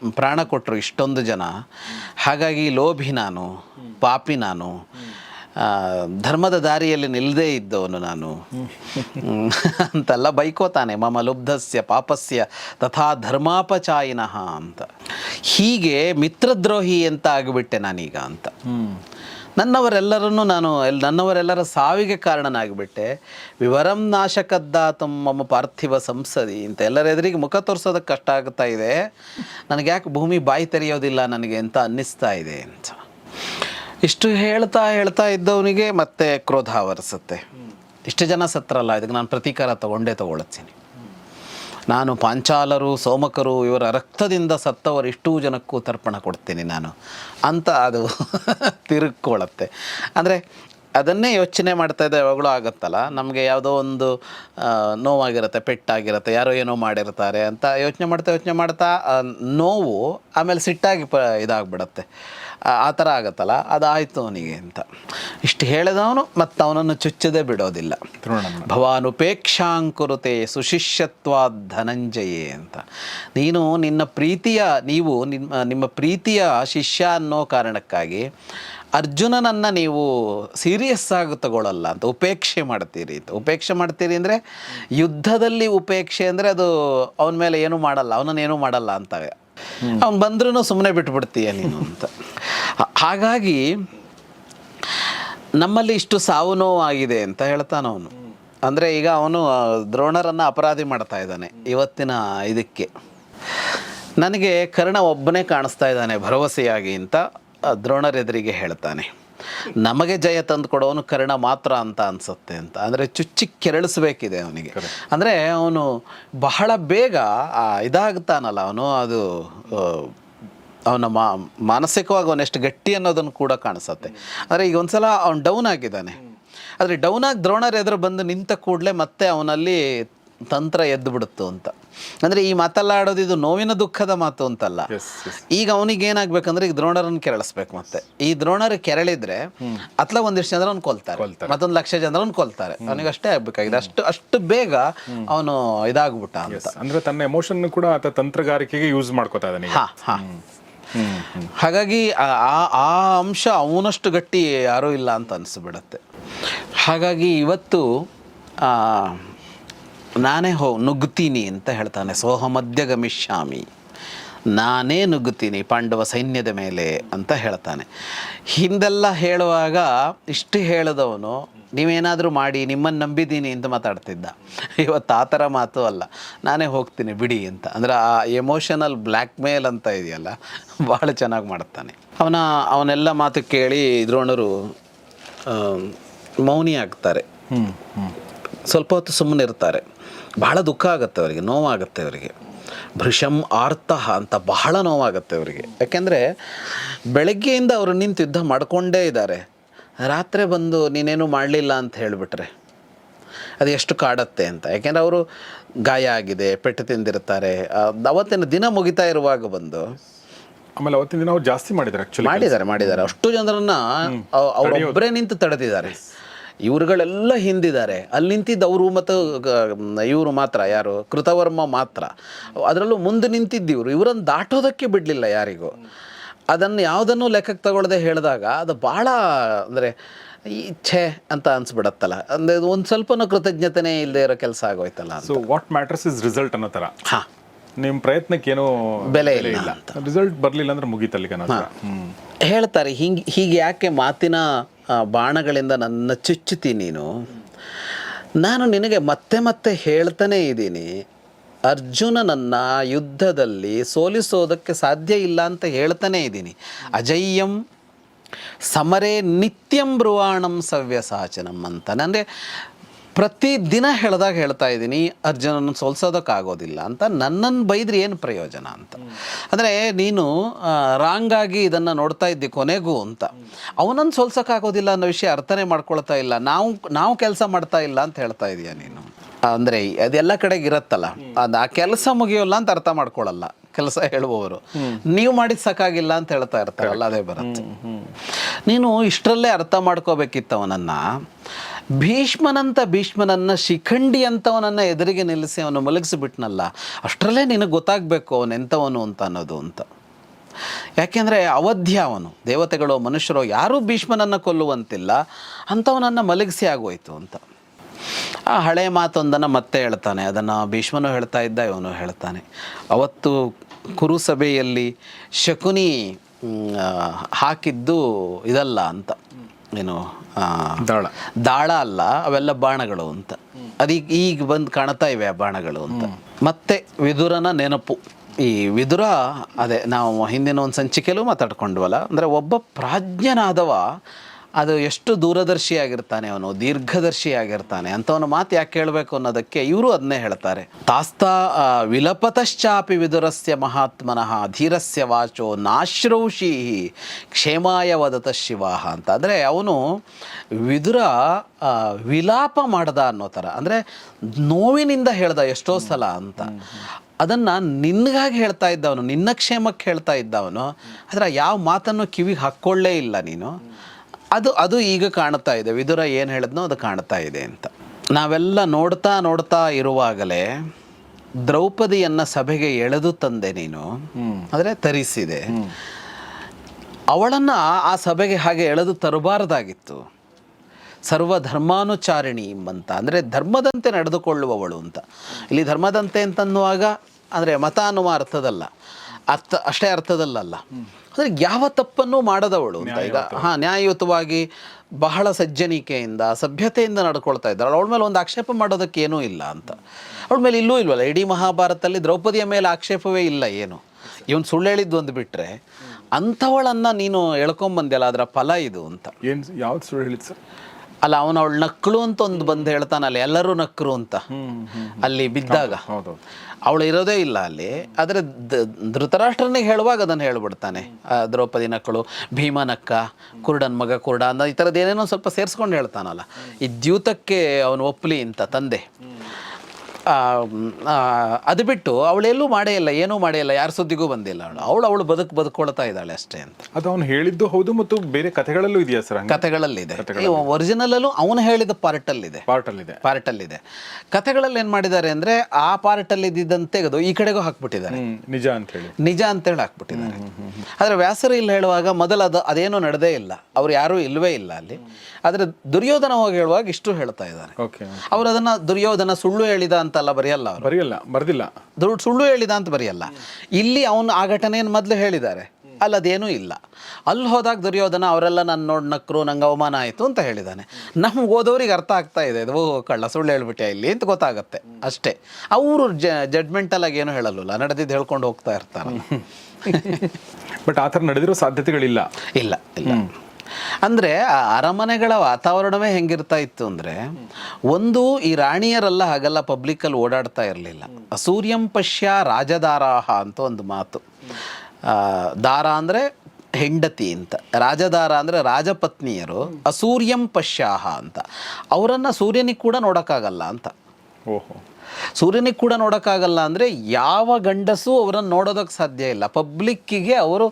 ಪ್ರಾಣ ಕೊಟ್ಟರು ಇಷ್ಟೊಂದು ಜನ. ಹಾಗಾಗಿ ಲೋಭಿ ನಾನು, ಪಾಪಿ ನಾನು ಧರ್ಮದ ದಾರಿಯಲ್ಲಿ ನಿಲ್ಲದೇ ಇದ್ದವನು ನಾನು. ಅಂತೆಲ್ಲ ಬೈಕೋತಾನೆ, ಮಮ ಲುಬ್ಧಸ್ಯ ಪಾಪಸ್ಯ ತಥಾ ಧರ್ಮಾಪಚಾಯಿನಃ ಅಂತ. ಹೀಗೆ ಮಿತ್ರದ್ರೋಹಿ ಅಂತ ಆಗಿಬಿಟ್ಟೆ ನಾನೀಗ ಅಂತ. ನನ್ನವರೆಲ್ಲರನ್ನು ನಾನು ಎಲ್ಲಿ ನನ್ನವರೆಲ್ಲರ ಸಾವಿಗೆ ಕಾರಣನಾಗಿಬಿಟ್ಟೆ. ವಿವರಂ ನಾಶಕದ್ದಾತಂ ಮಮ್ಮ ಪಾರ್ಥಿವ ಸಂಸದಿ ಅಂತ ಎಲ್ಲರ ಎದುರಿಗೆ ಮುಖ ತೋರಿಸೋದಕ್ಕೆ ಕಷ್ಟ ಆಗ್ತಾ ಇದೆ. ನನಗೆ ಯಾಕೆ ಭೂಮಿ ಬಾಯಿ ತೆರೆಯೋದಿಲ್ಲ ನನಗೆ ಅಂತ ಅನ್ನಿಸ್ತಾ ಇದೆ ಅಂತ. ಇಷ್ಟು ಹೇಳ್ತಾ ಹೇಳ್ತಾ ಇದ್ದವನಿಗೆ ಮತ್ತೆ ಕ್ರೋಧ ಆವರಿಸುತ್ತೆ. ಇಷ್ಟು ಜನ ಸತ್ರಲ್ಲ, ಇದಕ್ಕೆ ನಾನು ಪ್ರತೀಕಾರ ತಗೊಂಡೇ ತಗೊಳ್ತೀನಿ. ನಾನು ಪಾಂಚಾಲರು, ಸೋಮಕರು, ಇವರ ರಕ್ತದಿಂದ ಸತ್ತವರು ಇಷ್ಟೂ ಜನಕ್ಕೂ ತರ್ಪಣ ಕೊಡ್ತೀನಿ ನಾನು. ಅಂತ ಅದು ತಿರುಕ್ಕೊಳ್ಳುತ್ತೆ ಅಂದರೆ ಅದನ್ನೇ ಯೋಚನೆ ಮಾಡ್ತಾ ಇದ್ದ, ಯಾವಾಗಲೂ ಆಗುತ್ತಲ್ಲ? ನಮಗೆ ಯಾವುದೋ ಒಂದು ನೋವಾಗಿರುತ್ತೆ, ಪೆಟ್ಟಾಗಿರುತ್ತೆ, ಯಾರೋ ಏನೋ ಮಾಡಿರ್ತಾರೆ ಅಂತ ಯೋಚನೆ ಮಾಡ್ತಾ ಯೋಚನೆ ಮಾಡ್ತಾ ನೋವು ಆಮೇಲೆ ಸಿಟ್ಟಾಗಿ ಪ, ಇದಾಗ್ಬಿಡತ್ತೆ. ಆ ಥರ ಆಗುತ್ತಲ್ಲ? ಅದಾಯಿತು ಅವನಿಗೆ ಅಂತ. ಇಷ್ಟು ಹೇಳಿದವನು ಮತ್ತು ಅವನನ್ನು ಚುಚ್ಚದೆ ಬಿಡೋದಿಲ್ಲ. ಭವಾನುಪೇಕ್ಷಾಂಕುರುತೆ ಸುಶಿಷ್ಯತ್ವ ಧನಂಜಯೇ ಅಂತ. ನೀನು ನಿನ್ನ ಪ್ರೀತಿಯ, ನೀವು ನಿಮ್ಮ ನಿಮ್ಮ ಪ್ರೀತಿಯ ಶಿಷ್ಯ ಅನ್ನೋ ಕಾರಣಕ್ಕಾಗಿ ಅರ್ಜುನನನ್ನು ನೀವು ಸೀರಿಯಸ್ ಆಗಿ ತಗೊಳ್ಳಲ್ಲ ಅಂತ ಉಪೇಕ್ಷೆ ಮಾಡ್ತೀರಿ ಅಂತ. ಉಪೇಕ್ಷೆ ಮಾಡ್ತೀರಿ ಅಂದರೆ ಯುದ್ಧದಲ್ಲಿ ಉಪೇಕ್ಷೆ ಅಂದರೆ ಅದು ಅವನ ಮೇಲೆ ಏನೂ ಮಾಡಲ್ಲ ಅವನನ್ನು ಏನೂ ಮಾಡಲ್ಲ ಅಂತವೆ ಅವ್ನು ಬಂದ್ರೂ ಸುಮ್ಮನೆ ಬಿಟ್ಬಿಡ್ತೀಯ ನೀನು ಅಂತ. ಹಾಗಾಗಿ ನಮ್ಮಲ್ಲಿ ಇಷ್ಟು ಸಾವು ನೋವು ಆಗಿದೆ ಅಂತ ಹೇಳ್ತಾನೆ ಅವನು. ಅಂದರೆ ಈಗ ಅವನು ದ್ರೋಣರನ್ನು ಅಪರಾಧಿ ಮಾಡ್ತಾ ಇದ್ದಾನೆ ಇವತ್ತಿನ ಇದಕ್ಕೆ. ನನಗೆ ಕರ್ಣ ಒಬ್ಬನೇ ಕಾಣಿಸ್ತಾ ಇದ್ದಾನೆ ಭರವಸೆಯಾಗಿ ಅಂತ. ದ್ರೋಣರೆದುರಿಗೆ ಹೇಳ್ತಾನೆ ನಮಗೆ ಜಯ ತಂದು ಕೊಡೋನು ಕರ್ಣ ಮಾತ್ರ ಅಂತ ಅನ್ಸುತ್ತೆ ಅಂತ. ಅಂದರೆ ಚುಚ್ಚಿ ಕೆರಳಿಸ್ಬೇಕಿದೆ ಅವನಿಗೆ. ಅಂದರೆ ಅವನು ಬಹಳ ಬೇಗ ಇದಾಗ್ತಾನಲ್ಲ ಅವನು ಅದು ಅವನ ಮಾ ಮಾನಸಿಕವಾಗಿ ಅವನೆಷ್ಟು ಗಟ್ಟಿ ಅನ್ನೋದನ್ನು ಕೂಡ ಕಾಣಿಸುತ್ತೆ. ಆದರೆ ಈಗ ಒಂದ್ಸಲ ಅವನು ಡೌನ್ ಆಗಿದ್ದಾನೆ. ಆದರೆ ಡೌನ್ ಆಗಿ ದ್ರೋಣರ ಎದುರು ಬಂದು ನಿಂತ ಕೂಡಲೇ ಮತ್ತೆ ಅವನಲ್ಲಿ ತಂತ್ರ ಎದ್ದು ಬಿಡುತ್ತು ಅಂತ. ಅಂದರೆ ಈ ಮಾತಲ್ಲಾಡೋದು ಇದು ನೋವಿನ ದುಃಖದ ಮಾತು ಅಂತಲ್ಲ. ಈಗ ಅವನಿಗೆ ಏನಾಗ್ಬೇಕಂದ್ರೆ ಈಗ ದ್ರೋಣರನ್ನು ಕೆರಳಿಸ್ಬೇಕು ಮತ್ತೆ. ಈ ದ್ರೋಣರು ಕೆರಳಿದ್ರೆ ಅತ್ಲ ಒಂದಿಷ್ಟು ಜನರನ್ನು ಕೊಲ್ತಾರೆ. ಮತ್ತೊಂದು ಲಕ್ಷ ಜನರನ್ನು ಕೊಲ್ತಾರೆ. ಅವನಿಗೆ ಅಷ್ಟೇ ಆಗ್ಬೇಕಾಗಿದೆ. ಅಷ್ಟು ಅಷ್ಟು ಬೇಗ ಅವನು ಇದಾಗ್ಬಿಟ್ಟ ಅಂತ. ಅಂದ್ರೆ ತನ್ನ ಎಮೋಷನ್ ಕೂಡ ಆತ ತಂತ್ರಗಾರಿಕೆಗೆ ಯೂಸ್ ಮಾಡ್ಕೋತಾ ಇದ್ದಾನೆ ಈಗ. ಹಾ ಹಾ. ಹಾಗಾಗಿ ಆ ಆ- ಆ ಅಂಶ ಅವನಷ್ಟು ಗಟ್ಟಿ ಯಾರೂ ಇಲ್ಲ ಅಂತ ಅನಿಸ್ಬಿಡತ್ತೆ. ಹಾಗಾಗಿ ಇವತ್ತು ಆ, ನಾನೇ ಹೋ ನುಗ್ಗುತ್ತೀನಿ ಅಂತ ಹೇಳ್ತಾನೆ. ಸೋಹ ಮಧ್ಯ ಗಮಿಷ್ಯಾಮಿ ನಾನೇ ನುಗ್ಗುತ್ತೀನಿ ಪಾಂಡವ ಸೈನ್ಯದ ಮೇಲೆ ಅಂತ ಹೇಳ್ತಾನೆ. ಹಿಂದೆಲ್ಲ ಹೇಳುವಾಗ ಇಷ್ಟು ಹೇಳಿದವನು ನೀವೇನಾದರೂ ಮಾಡಿ ನಿಮ್ಮನ್ನು ನಂಬಿದ್ದೀನಿ ಅಂತ ಮಾತಾಡ್ತಿದ್ದ. ಇವತ್ತು ಆ ಥರ ಮಾತು ಅಲ್ಲ. ನಾನೇ ಹೋಗ್ತೀನಿ ಬಿಡಿ ಅಂತ. ಅಂದರೆ ಆ ಎಮೋಷನಲ್ ಬ್ಲ್ಯಾಕ್ ಮೇಲ್ ಅಂತ ಇದೆಯಲ್ಲ ಭಾಳ ಚೆನ್ನಾಗಿ ಮಾಡ್ತಾನೆ ಅವನ ಅವನೆಲ್ಲ ಮಾತು ಕೇಳಿ ದ್ರೋಣರು ಮೌನಿ ಆಗ್ತಾರೆ. ಸ್ವಲ್ಪ ಹೊತ್ತು ಸುಮ್ಮನೆ ಇರ್ತಾರೆ ಬಹಳ ದುಃಖ ಆಗುತ್ತೆ ಅವರಿಗೆ ನೋವಾಗುತ್ತೆ ಅವರಿಗೆ. ಭೃಷಂ ಆರ್ತಃ ಅಂತ ಬಹಳ ನೋವಾಗುತ್ತೆ ಅವರಿಗೆ. ಯಾಕೆಂದರೆ ಬೆಳಗ್ಗೆಯಿಂದ ಅವರು ನಿಂತು ಯುದ್ಧ ಮಾಡ್ಕೊಂಡೇ ಇದ್ದಾರೆ. ರಾತ್ರಿ ಬಂದು ನೀನೇನು ಮಾಡಲಿಲ್ಲ ಅಂತ ಹೇಳಿಬಿಟ್ರೆ ಅದು ಎಷ್ಟು ಕಾಡತ್ತೆ ಅಂತ. ಯಾಕೆಂದರೆ ಅವರು ಗಾಯ ಆಗಿದೆ ಪೆಟ್ಟು ತಿಂದಿರ್ತಾರೆ. ಅವತ್ತಿನ ದಿನ ಮುಗಿತಾ ಇರುವಾಗ ಬಂದು ಆಮೇಲೆ ಅವತ್ತಿನ ದಿನ ಅವ್ರು ಜಾಸ್ತಿ ಮಾಡಿದ್ದಾರೆ ಮಾಡಿದ್ದಾರೆ ಮಾಡಿದ್ದಾರೆ. ಅಷ್ಟು ಜನರನ್ನ ಅವ್- ಅವರೊಬ್ಬರೇ ನಿಂತು ತಡೆದಿದ್ದಾರೆ. ಇವರುಗಳೆಲ್ಲ ಹಿಂದಿದ್ದಾರೆ. ಅಲ್ಲಿ ನಿಂತಿದ್ದು ಅವರು ಮತ್ತು ಇವರು ಮಾತ್ರ ಯಾರು? ಕೃತವರ್ಮ ಮಾತ್ರ. ಅದರಲ್ಲೂ ಮುಂದೆ ನಿಂತಿದ್ದು ಇವರು. ಇವರನ್ನು ದಾಟೋದಕ್ಕೆ ಬಿಡಲಿಲ್ಲ ಯಾರಿಗೂ. ಅದನ್ನು ಯಾವುದನ್ನು ಲೆಕ್ಕಕ್ಕೆ ತಗೊಳ್ಳದೆ ಹೇಳಿದಾಗ ಅದು ಭಾಳ ಅಂದರೆ ಛೆ ಅಂತ ಅನ್ಸ್ಬಿಡತ್ತಲ್ಲ. ಅಂದರೆ ಒಂದು ಸ್ವಲ್ಪನೂ ಕೃತಜ್ಞತೆನೇ ಇಲ್ಲದೆ ಇರೋ ಕೆಲಸ ಆಗೋಯ್ತಲ್ಲ so what matters is result ಅನ್ನೋ ಥರ. ಹಾಂ. ನಿಮ್ಮ ಪ್ರಯತ್ನಕ್ಕೆ ಏನೋ ಬೆಲೆ ಇಲ್ಲ ರಿಸಲ್ಟ್ ಬರಲಿಲ್ಲ ಅಂದ್ರೆ ಮುಗೀತಲ್ಲಿಗೆ ಹೇಳ್ತಾರೆ ಹಿಂಗೆ ಹೀಗೆ ಯಾಕೆ ಮಾತಿನ ಬಾಣಗಳಿಂದ ನನ್ನ ಚುಚ್ಚುತ್ತಿ ನೀನು. ನಾನು ನಿನಗೆ ಮತ್ತೆ ಮತ್ತೆ ಹೇಳ್ತಾನೇ ಇದ್ದೀನಿ. ಅರ್ಜುನನನ್ನು ಯುದ್ಧದಲ್ಲಿ ಸೋಲಿಸೋದಕ್ಕೆ ಸಾಧ್ಯ ಇಲ್ಲ ಅಂತ ಹೇಳ್ತಾನೇ ಇದ್ದೀನಿ. ಅಜಯ್ಯಂ ಸಮರೇ ನಿತ್ಯಂ ಬ್ರುವಾಣಂ ಸವ್ಯಸಾಚನಂ ಅಂತಾನೆ ಅಂದರೆ ಪ್ರತಿ ದಿನ ಹೇಳ್ದಾಗ ಹೇಳ್ತಾ ಇದ್ದೀನಿ ಅರ್ಜುನನ್ನು ಸೋಲ್ಸೋದಕ್ಕಾಗೋದಿಲ್ಲ ಅಂತ ನನ್ನನ್ನು ಬೈದ್ರೆ ಏನು ಪ್ರಯೋಜನ ಅಂತ. ಅಂದರೆ ನೀನು ರಾಂಗಾಗಿ ಇದನ್ನು ನೋಡ್ತಾ ಇದ್ದಿ ಕೊನೆಗೂ ಅಂತ. ಅವನನ್ನು ಸೋಲ್ಸೋಕ್ಕಾಗೋದಿಲ್ಲ ಅನ್ನೋ ವಿಷಯ ಅರ್ಥನೇ ಮಾಡ್ಕೊಳ್ತಾ ಇಲ್ಲ. ನಾವು ನಾವು ಕೆಲಸ ಮಾಡ್ತಾ ಇಲ್ಲ ಅಂತ ಹೇಳ್ತಾ ಇದೀಯ ನೀನು. ಅಂದರೆ ಅದೆಲ್ಲ ಕಡೆಗೆ ಇರತ್ತಲ್ಲ. ಅದು ಆ ಕೆಲಸ ಮುಗಿಯೋಲ್ಲ ಅಂತ ಅರ್ಥ ಮಾಡ್ಕೊಳ್ಳಲ್ಲ ಕೆಲಸ ಹೇಳುವವರು. ನೀವು ಮಾಡಿದ ಸಾಕಾಗಿಲ್ಲ ಅಂತ ಹೇಳ್ತಾ ಇರ್ತಾರಲ್ಲ ಅದೇ ಬರುತ್ತೆ. ನೀನು ಇಷ್ಟರಲ್ಲೇ ಅರ್ಥ ಮಾಡ್ಕೋಬೇಕಿತ್ತು ಅವನನ್ನ ಭೀಷ್ಮನಂತ ಭೀಷ್ಮನನ್ನ ಶಿಖಂಡಿ ಅಂತವನನ್ನ ಎದುರಿಗೆ ನಿಲ್ಲಿಸಿ ಅವನು ಮಲಗಿಸಿಬಿಟ್ನಲ್ಲ, ಅಷ್ಟರಲ್ಲೇ ನಿನಗೆ ಗೊತ್ತಾಗಬೇಕು ಅವನು ಎಂಥವನು ಅಂತ ಅನ್ನೋದು ಅಂತ. ಯಾಕೆಂದರೆ ಅವಧ್ಯ ಅವನು, ದೇವತೆಗಳು ಮನುಷ್ಯರು ಯಾರೂ ಭೀಷ್ಮನನ್ನು ಕೊಲ್ಲುವಂತಿಲ್ಲ ಅಂಥವನನ್ನು ಮಲಗಿಸಿ ಆಗೋಯ್ತು ಅಂತ. ಆ ಹಳೆ ಮಾತೊಂದನ್ನು ಮತ್ತೆ ಹೇಳ್ತಾನೆ, ಅದನ್ನು ಭೀಷ್ಮನು ಹೇಳ್ತಾ ಇದ್ದ, ಇವನು ಹೇಳ್ತಾನೆ. ಅವತ್ತು ಕುರುಸಭೆಯಲ್ಲಿ ಶಕುನಿ ಹಾಕಿದ್ದು ಇದಲ್ಲ ಅಂತ. ಏನು ದಾಳ. ದಾಳ ಅಲ್ಲ ಅವೆಲ್ಲ ಬಾಣಗಳು ಅಂತ. ಅದೀಗ ಈಗ ಬಂದು ಕಾಣ್ತಾ ಇವೆ ಆ ಬಾಣಗಳು ಅಂತ. ಮತ್ತೆ ವಿದುರನ ನೆನಪು. ಈ ವಿದುರ ಅದೇ ನಾವು ಹಿಂದಿನ ಒಂದು ಸಂಚಿಕೆಯಲ್ಲೂ ಮಾತಾಡ್ಕೊಂಡ್ವಲ್ಲ ಅಂದರೆ ಒಬ್ಬ ಪ್ರಾಜ್ಞನಾದವ ಅದು ಎಷ್ಟು ದೂರದರ್ಶಿ ಆಗಿರ್ತಾನೆ ಅವನು ದೀರ್ಘದರ್ಶಿ ಆಗಿರ್ತಾನೆ ಅಂಥವನು ಮಾತು ಯಾಕೆ ಹೇಳಬೇಕು ಅನ್ನೋದಕ್ಕೆ ಇವರು ಅದನ್ನೇ ಹೇಳ್ತಾರೆ. ತಾಸ್ತಾ ವಿಲಪತಶ್ಚಾಪಿ ವಿದುರಸ್ಯ ಮಹಾತ್ಮನಃ, ಧೀರಸ್ಯ ವಾಚೋ ನಾಶ್ರೌಷಿ ಕ್ಷೇಮಾಯ ವದತ ಶಿವಾಹ ಅಂತ ಅಂದರೆ ಅವನು ವಿದುರ ವಿಲಾಪ ಮಾಡ್ದ ಅನ್ನೋ ಥರ. ಅಂದರೆ ನೋವಿನಿಂದ ಹೇಳ್ದ ಎಷ್ಟೋ ಸಲ ಅಂತ. ಅದನ್ನು ನಿನ್ಗಾಗಿ ಹೇಳ್ತಾ ಇದ್ದವನು, ನಿನ್ನ ಕ್ಷೇಮಕ್ಕೆ ಹೇಳ್ತಾ ಇದ್ದವನು, ಆದರೆ ಯಾವ ಮಾತನ್ನು ಕಿವಿಗೆ ಹಾಕ್ಕೊಳ್ಳೇ ಇಲ್ಲ ನೀನು. ಅದು ಅದು ಈಗ ಕಾಣ್ತಾ ಇದೆ. ವಿದುರ ಏನು ಹೇಳಿದ್ನೋ ಅದು ಕಾಣ್ತಾ ಇದೆ ಅಂತ. ನಾವೆಲ್ಲ ನೋಡ್ತಾ ನೋಡ್ತಾ ಇರುವಾಗಲೇ ದ್ರೌಪದಿಯನ್ನು ಸಭೆಗೆ ಎಳೆದು ತಂದೆ ನೀನು. ಅಂದರೆ ತರಿಸಿದೆ. ಅವಳನ್ನು ಆ ಸಭೆಗೆ ಹಾಗೆ ಎಳೆದು ತರಬಾರದಾಗಿತ್ತು. ಸರ್ವ ಧರ್ಮಾನುಚಾರಿಣಿ ಎಂಬಂತ. ಅಂದರೆ ಧರ್ಮದಂತೆ ನಡೆದುಕೊಳ್ಳುವವಳು ಅಂತ. ಇಲ್ಲಿ ಧರ್ಮದಂತೆ ಅಂತನ್ನುವಾಗ ಅಂದರೆ ಮತ ಅನ್ನುವ ಅರ್ಥದಲ್ಲ. ಅರ್ಥ ಅಷ್ಟೇ ಅರ್ಥದಲ್ಲಲ್ಲ. ಅಂದರೆ ಯಾವ ತಪ್ಪನ್ನು ಮಾಡದವಳು ಅಂತ ಈಗ. ಹಾಂ ನ್ಯಾಯಯುತವಾಗಿ ಬಹಳ ಸಜ್ಜನಿಕೆಯಿಂದ ಸಭ್ಯತೆಯಿಂದ ನಡ್ಕೊಳ್ತಾ ಇದ್ದಾಳೆ ಅವಳ ಮೇಲೆ ಒಂದು ಆಕ್ಷೇಪ ಮಾಡೋದಕ್ಕೆ ಏನೂ ಇಲ್ಲ ಅಂತ. ಅವಳ ಮೇಲೆ ಇಲ್ಲೂ ಇಲ್ವಲ್ಲ ಇಡೀ ಮಹಾಭಾರತದಲ್ಲಿ ದ್ರೌಪದಿಯ ಮೇಲೆ ಆಕ್ಷೇಪವೇ ಇಲ್ಲ ಏನು. ಇವನು ಸುಳ್ಳು ಹೇಳಿದ್ದು ಒಂದು ಬಿಟ್ಟರೆ ಅಂಥವಳನ್ನು ನೀನು ಎಳ್ಕೊಂಬಂದಿಲ್ಲ ಅದರ ಫಲ ಇದು ಅಂತ. ಏನು ಯಾವ್ದು ಸುಳ್ಳು ಹೇಳಿದ್ದು ಸರ್? ಅಲ್ಲ ಅವನು ಅವಳು ನಕ್ಕಳು ಅಂತ ಒಂದು ಬಂದು ಹೇಳ್ತಾನಲ್ಲ ಎಲ್ಲರೂ ನಕ್ಕರು ಅಂತ. ಅಲ್ಲಿ ಬಿದ್ದಾಗ. ಅವಳು ಇರೋದೇ ಇಲ್ಲ ಅಲ್ಲಿ. ಆದರೆ ಧೃತರಾಷ್ಟ್ರನಿಗೆ ಹೇಳುವಾಗ ಅದನ್ನು ಹೇಳ್ಬಿಡ್ತಾನೆ. ದ್ರೌಪದಿ ನಕ್ಕಳು ಭೀಮ ನಕ್ಕ ಕುರುಡನ್ ಮಗ ಕುರುಡ ಅಂತ ಈ ಥರದ್ದು ಏನೇನೋ ಸ್ವಲ್ಪ ಸೇರಿಸ್ಕೊಂಡು ಹೇಳ್ತಾನಲ್ಲ. ಈ ದ್ಯೂತಕ್ಕೆ ಅವನು ಒಪ್ಪಲಿ ಅಂತ ತಂದೆ. ಅದು ಬಿಟ್ಟು ಅವಳೆಲ್ಲೂ ಮಾಡೇ ಇಲ್ಲ ಏನೂ ಮಾಡೇ ಇಲ್ಲ ಯಾರ ಸುದ್ದಿಗೂ ಬಂದಿಲ್ಲ ಅವಳು. ಅವಳು ಅವಳು ಬದುಕು ಬದುಕೊಳ್ತಾ ಇದ್ದಾಳೆ ಅಷ್ಟೇ ಅಂತ. ಅದು ಅವನು ಹೇಳಿದ್ದು ಹೌದು ಮತ್ತು ಬೇರೆ ಕಥೆಗಳಲ್ಲೂ ಇದೆಯಾ ಸರ್ ಕಥೆಗಳಲ್ಲಿದೆ. ಒರಿಜಿನಲಲ್ಲೂ ಅವನು ಹೇಳಿದ ಪಾರ್ಟಲ್ಲಿದೆ. ಪಾರ್ಟಲ್ಲಿದೆ. ಪಾರ್ಟಲ್ಲಿದೆ. ಕಥೆಗಳಲ್ಲಿ ಏನು ಮಾಡಿದ್ದಾರೆ ಅಂದರೆ ಆ ಪಾರ್ಟಲ್ಲಿ ಇದ್ದಂತೆ ತೆಗೆದು ಈ ಕಡೆಗೂ ಹಾಕ್ಬಿಟ್ಟಿದ್ದಾರೆ. ನಿಜ ಅಂತ ಹೇಳಿ. ನಿಜ ಅಂತೇಳಿ ಹಾಕ್ಬಿಟ್ಟಿದ್ದಾರೆ. ಆದರೆ ವ್ಯಾಸರು ಇಲ್ಲಿ ಹೇಳುವಾಗ ಮೊದಲು ಅದು ಅದೇನೂ ನಡೆದೇ ಇಲ್ಲ. ಅವ್ರು ಯಾರೂ ಇಲ್ಲವೇ ಇಲ್ಲ ಅಲ್ಲಿ. ಆದರೆ ದುರ್ಯೋಧನ ಹೋಗಿ ಹೇಳುವಾಗ ಇಷ್ಟು ಹೇಳ್ತಾ ಇದ್ದಾರೆ. ಓಕೆ ಅವ್ರು ಅದನ್ನು ದುರ್ಯೋಧನ ಸುಳ್ಳು ಹೇಳಿದ ಅಂತಲ್ಲ ಬರೆಯಲ್ಲ ಅವರು? ಬರೆಯಲ್ಲ ಬರ್ದಿಲ್ಲ. ಸುಳ್ಳು ಹೇಳಿದ ಅಂತ ಬರೆಯಲ್ಲ. ಇಲ್ಲಿ ಅವನು ಆ ಘಟನೆಯನ್ನು ಮೊದಲು ಹೇಳಿದ್ದಾರೆ. ಅಲ್ಲದೇನೂ ಇಲ್ಲ. ಅಲ್ಲಿ ಹೋದಾಗ ದುರ್ಯೋಧನ ಅವರೆಲ್ಲ ನನ್ನ ನೋಡಿ ನಕ್ರು ನಂಗೆ ಅವಮಾನ ಆಯಿತು ಅಂತ ಹೇಳಿದ್ದಾನೆ. ನಮ್ಗೆ ಓದೋರಿಗೆ ಅರ್ಥ ಆಗ್ತಾ ಇದೆ. ಇದು ಓ ಕಳ್ಳ ಸುಳ್ಳು ಹೇಳ್ಬಿಟ್ಟೆ ಇಲ್ಲಿ ಅಂತ ಗೊತ್ತಾಗುತ್ತೆ. ಅಷ್ಟೇ. ಅವರು ಜಡ್ಮೆಂಟಲಾಗಿ ಏನು ಹೇಳಲ್ಲ ನಡೆದಿದ್ದು ಹೇಳ್ಕೊಂಡು ಹೋಗ್ತಾ ಇರ್ತಾರೆ ಬಟ್ ಆ ಥರ ನಡೆದಿರೋ ಸಾಧ್ಯತೆಗಳಿಲ್ಲ. ಇಲ್ಲ ಇಲ್ಲ. ಅಂದರೆ ಆ ಅರಮನೆಗಳ ವಾತಾವರಣವೇ ಹೆಂಗಿರ್ತಾ ಇತ್ತು ಅಂದರೆ ಒಂದು ಈ ರಾಣಿಯರೆಲ್ಲ ಹಾಗೆಲ್ಲ ಪಬ್ಲಿಕ್ಕಲ್ಲಿ ಓಡಾಡ್ತಾ ಇರಲಿಲ್ಲ. ಅಸೂರ್ಯಂ ಪಶ್ಯ ರಾಜದಾರಾಹ ಅಂತ ಒಂದು ಮಾತು. ದಾರ ಅಂದರೆ ಹೆಂಡತಿ ಅಂತ. ರಾಜದಾರ ಅಂದರೆ ರಾಜಪತ್ನಿಯರು, ಅಸೂರ್ಯಂ ಪಶ್ಯಾಹ ಅಂತ. ಅವರನ್ನು ಸೂರ್ಯನಿಗೆ ಕೂಡ ನೋಡೋಕ್ಕಾಗಲ್ಲ ಅಂತ. ಓಹೋ. ಸೂರ್ಯನಿಗೆ ಕೂಡ ನೋಡೋಕ್ಕಾಗಲ್ಲ ಅಂದರೆ ಯಾವ ಗಂಡಸು ಅವರನ್ನು ನೋಡೋದಕ್ಕೆ ಸಾಧ್ಯ ಇಲ್ಲ. ಪಬ್ಲಿಕ್ಕಿಗೆ ಅವರು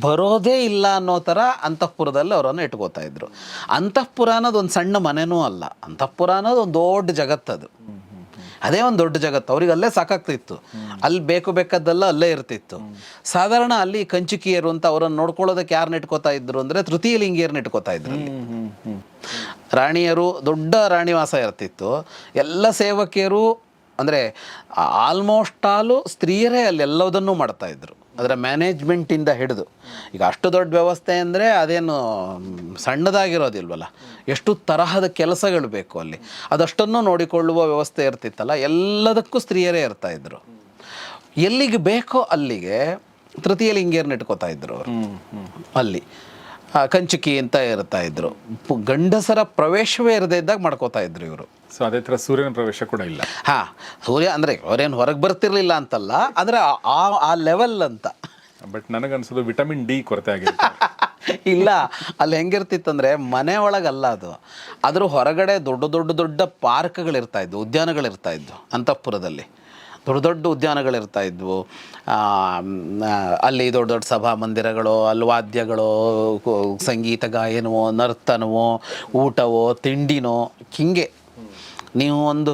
ಬರೋದೇ ಇಲ್ಲ ಅನ್ನೋ ಥರ ಅಂತಃಪುರದಲ್ಲಿ ಅವರನ್ನು ಇಟ್ಕೋತಾ ಇದ್ರು. ಅಂತಃಪುರ ಅನ್ನೋದು ಒಂದು ಸಣ್ಣ ಮನೆನೂ ಅಲ್ಲ. ಅಂತಃಪುರ ಅನ್ನೋದು ಒಂದು ದೊಡ್ಡ ಜಗತ್ತದು ಅದೇ. ಒಂದು ದೊಡ್ಡ ಜಗತ್ತು. ಅವ್ರಿಗೆ ಅಲ್ಲೇ ಸಾಕಾಗ್ತಿತ್ತು. ಅಲ್ಲಿ ಬೇಕು ಬೇಕಾದ್ದೆಲ್ಲ ಅಲ್ಲೇ ಇರ್ತಿತ್ತು. ಸಾಧಾರಣ ಅಲ್ಲಿ ಕಂಚುಕಿಯರು ಅಂತ ಅವರನ್ನು ನೋಡ್ಕೊಳ್ಳೋದಕ್ಕೆ ಯಾರನ್ನ ಇಟ್ಕೋತಾ ಇದ್ರು ಅಂದರೆ ತೃತೀಯ ಲಿಂಗಿಯರನ್ನ ಇಟ್ಕೋತಾ ಇದ್ರು ರಾಣಿಯರು ದೊಡ್ಡ ರಾಣಿವಾಸ ಇರ್ತಿತ್ತು. ಎಲ್ಲ ಸೇವಕಿಯರು ಅಂದರೆ ಆಲ್ಮೋಸ್ಟ್ ಆಲು ಸ್ತ್ರೀಯರೇ ಅಲ್ಲಿ ಎಲ್ಲದನ್ನು ಮಾಡ್ತಾ ಇದ್ರು. ಅದರ ಮ್ಯಾನೇಜ್ಮೆಂಟಿಂದ ಹಿಡಿದು. ಈಗ ಅಷ್ಟು ದೊಡ್ಡ ವ್ಯವಸ್ಥೆ ಅಂದರೆ ಅದೇನು ಸಣ್ಣದಾಗಿರೋದಿಲ್ವಲ್ಲ? ಎಷ್ಟು ತರಹದ ಕೆಲಸಗಳು ಬೇಕು ಅಲ್ಲಿ. ಅದಷ್ಟನ್ನು ನೋಡಿಕೊಳ್ಳುವ ವ್ಯವಸ್ಥೆ ಇರ್ತಿತ್ತಲ್ಲ ಎಲ್ಲದಕ್ಕೂ ಸ್ತ್ರೀಯರೇ ಇರ್ತಾ ಇದ್ರು. ಎಲ್ಲಿಗೆ ಬೇಕೋ ಅಲ್ಲಿಗೆ ತೃತೀಯ ಲಿಂಗಿಯರ್ನ ಇಟ್ಕೋತಾ ಇದ್ರು ಅವರು. ಅಲ್ಲಿ. ಕಂಚುಕಿ ಅಂತ ಇರ್ತಾ ಇದ್ರು. ಗಂಡಸರ ಪ್ರವೇಶವೇ ಇರದೇ ಇದ್ದಾಗ ಮಾಡ್ಕೋತಾ ಇದ್ರು ಇವರು. ಸೊ ಅದೇ ಥರ ಸೂರ್ಯನ ಪ್ರವೇಶ ಕೂಡ ಇಲ್ಲ. ಹಾ ಸೂರ್ಯ ಅಂದರೆ ಅವರೇನು ಹೊರಗೆ ಬರ್ತಿರ್ಲಿಲ್ಲ ಅಂತಲ್ಲ ಅಂದರೆ ಆ- ಆ ಲೆವೆಲ್ ಅಂತ. ಬಟ್ ನನಗನ್ಸೋದು ವಿಟಮಿನ್ ಡಿ ಕೊರತೆ ಆಗಿದೆ ಇಲ್ಲ ಅಲ್ಲಿ ಹೆಂಗಿರ್ತಿತ್ತಂದ್ರೆ ಮನೆ ಒಳಗಲ್ಲ ಅದು. ಅದ್ರ ಹೊರಗಡೆ ದೊಡ್ಡ ದೊಡ್ಡ ದೊಡ್ಡ ಪಾರ್ಕ್ಗಳಿರ್ತಾ ಇದ್ವು ಉದ್ಯಾನಗಳಿರ್ತಾ ಇದ್ವು ಅಂತಃಪುರದಲ್ಲಿ. ದೊಡ್ಡ ದೊಡ್ಡ ಉದ್ಯಾನಗಳಿರ್ತಾ ಇದ್ವು. ಅಲ್ಲಿ ದೊಡ್ಡ ದೊಡ್ಡ ಸಭಾ ಮಂದಿರಗಳು ಅಲ್ಲಿ ವಾದ್ಯಗಳು ಸಂಗೀತ ಗಾಯನವೋ ನರ್ತನವೋ ಊಟವೋ ತಿಂಡಿನೋ ಹಿಂಗೆ. ನೀವು ಒಂದು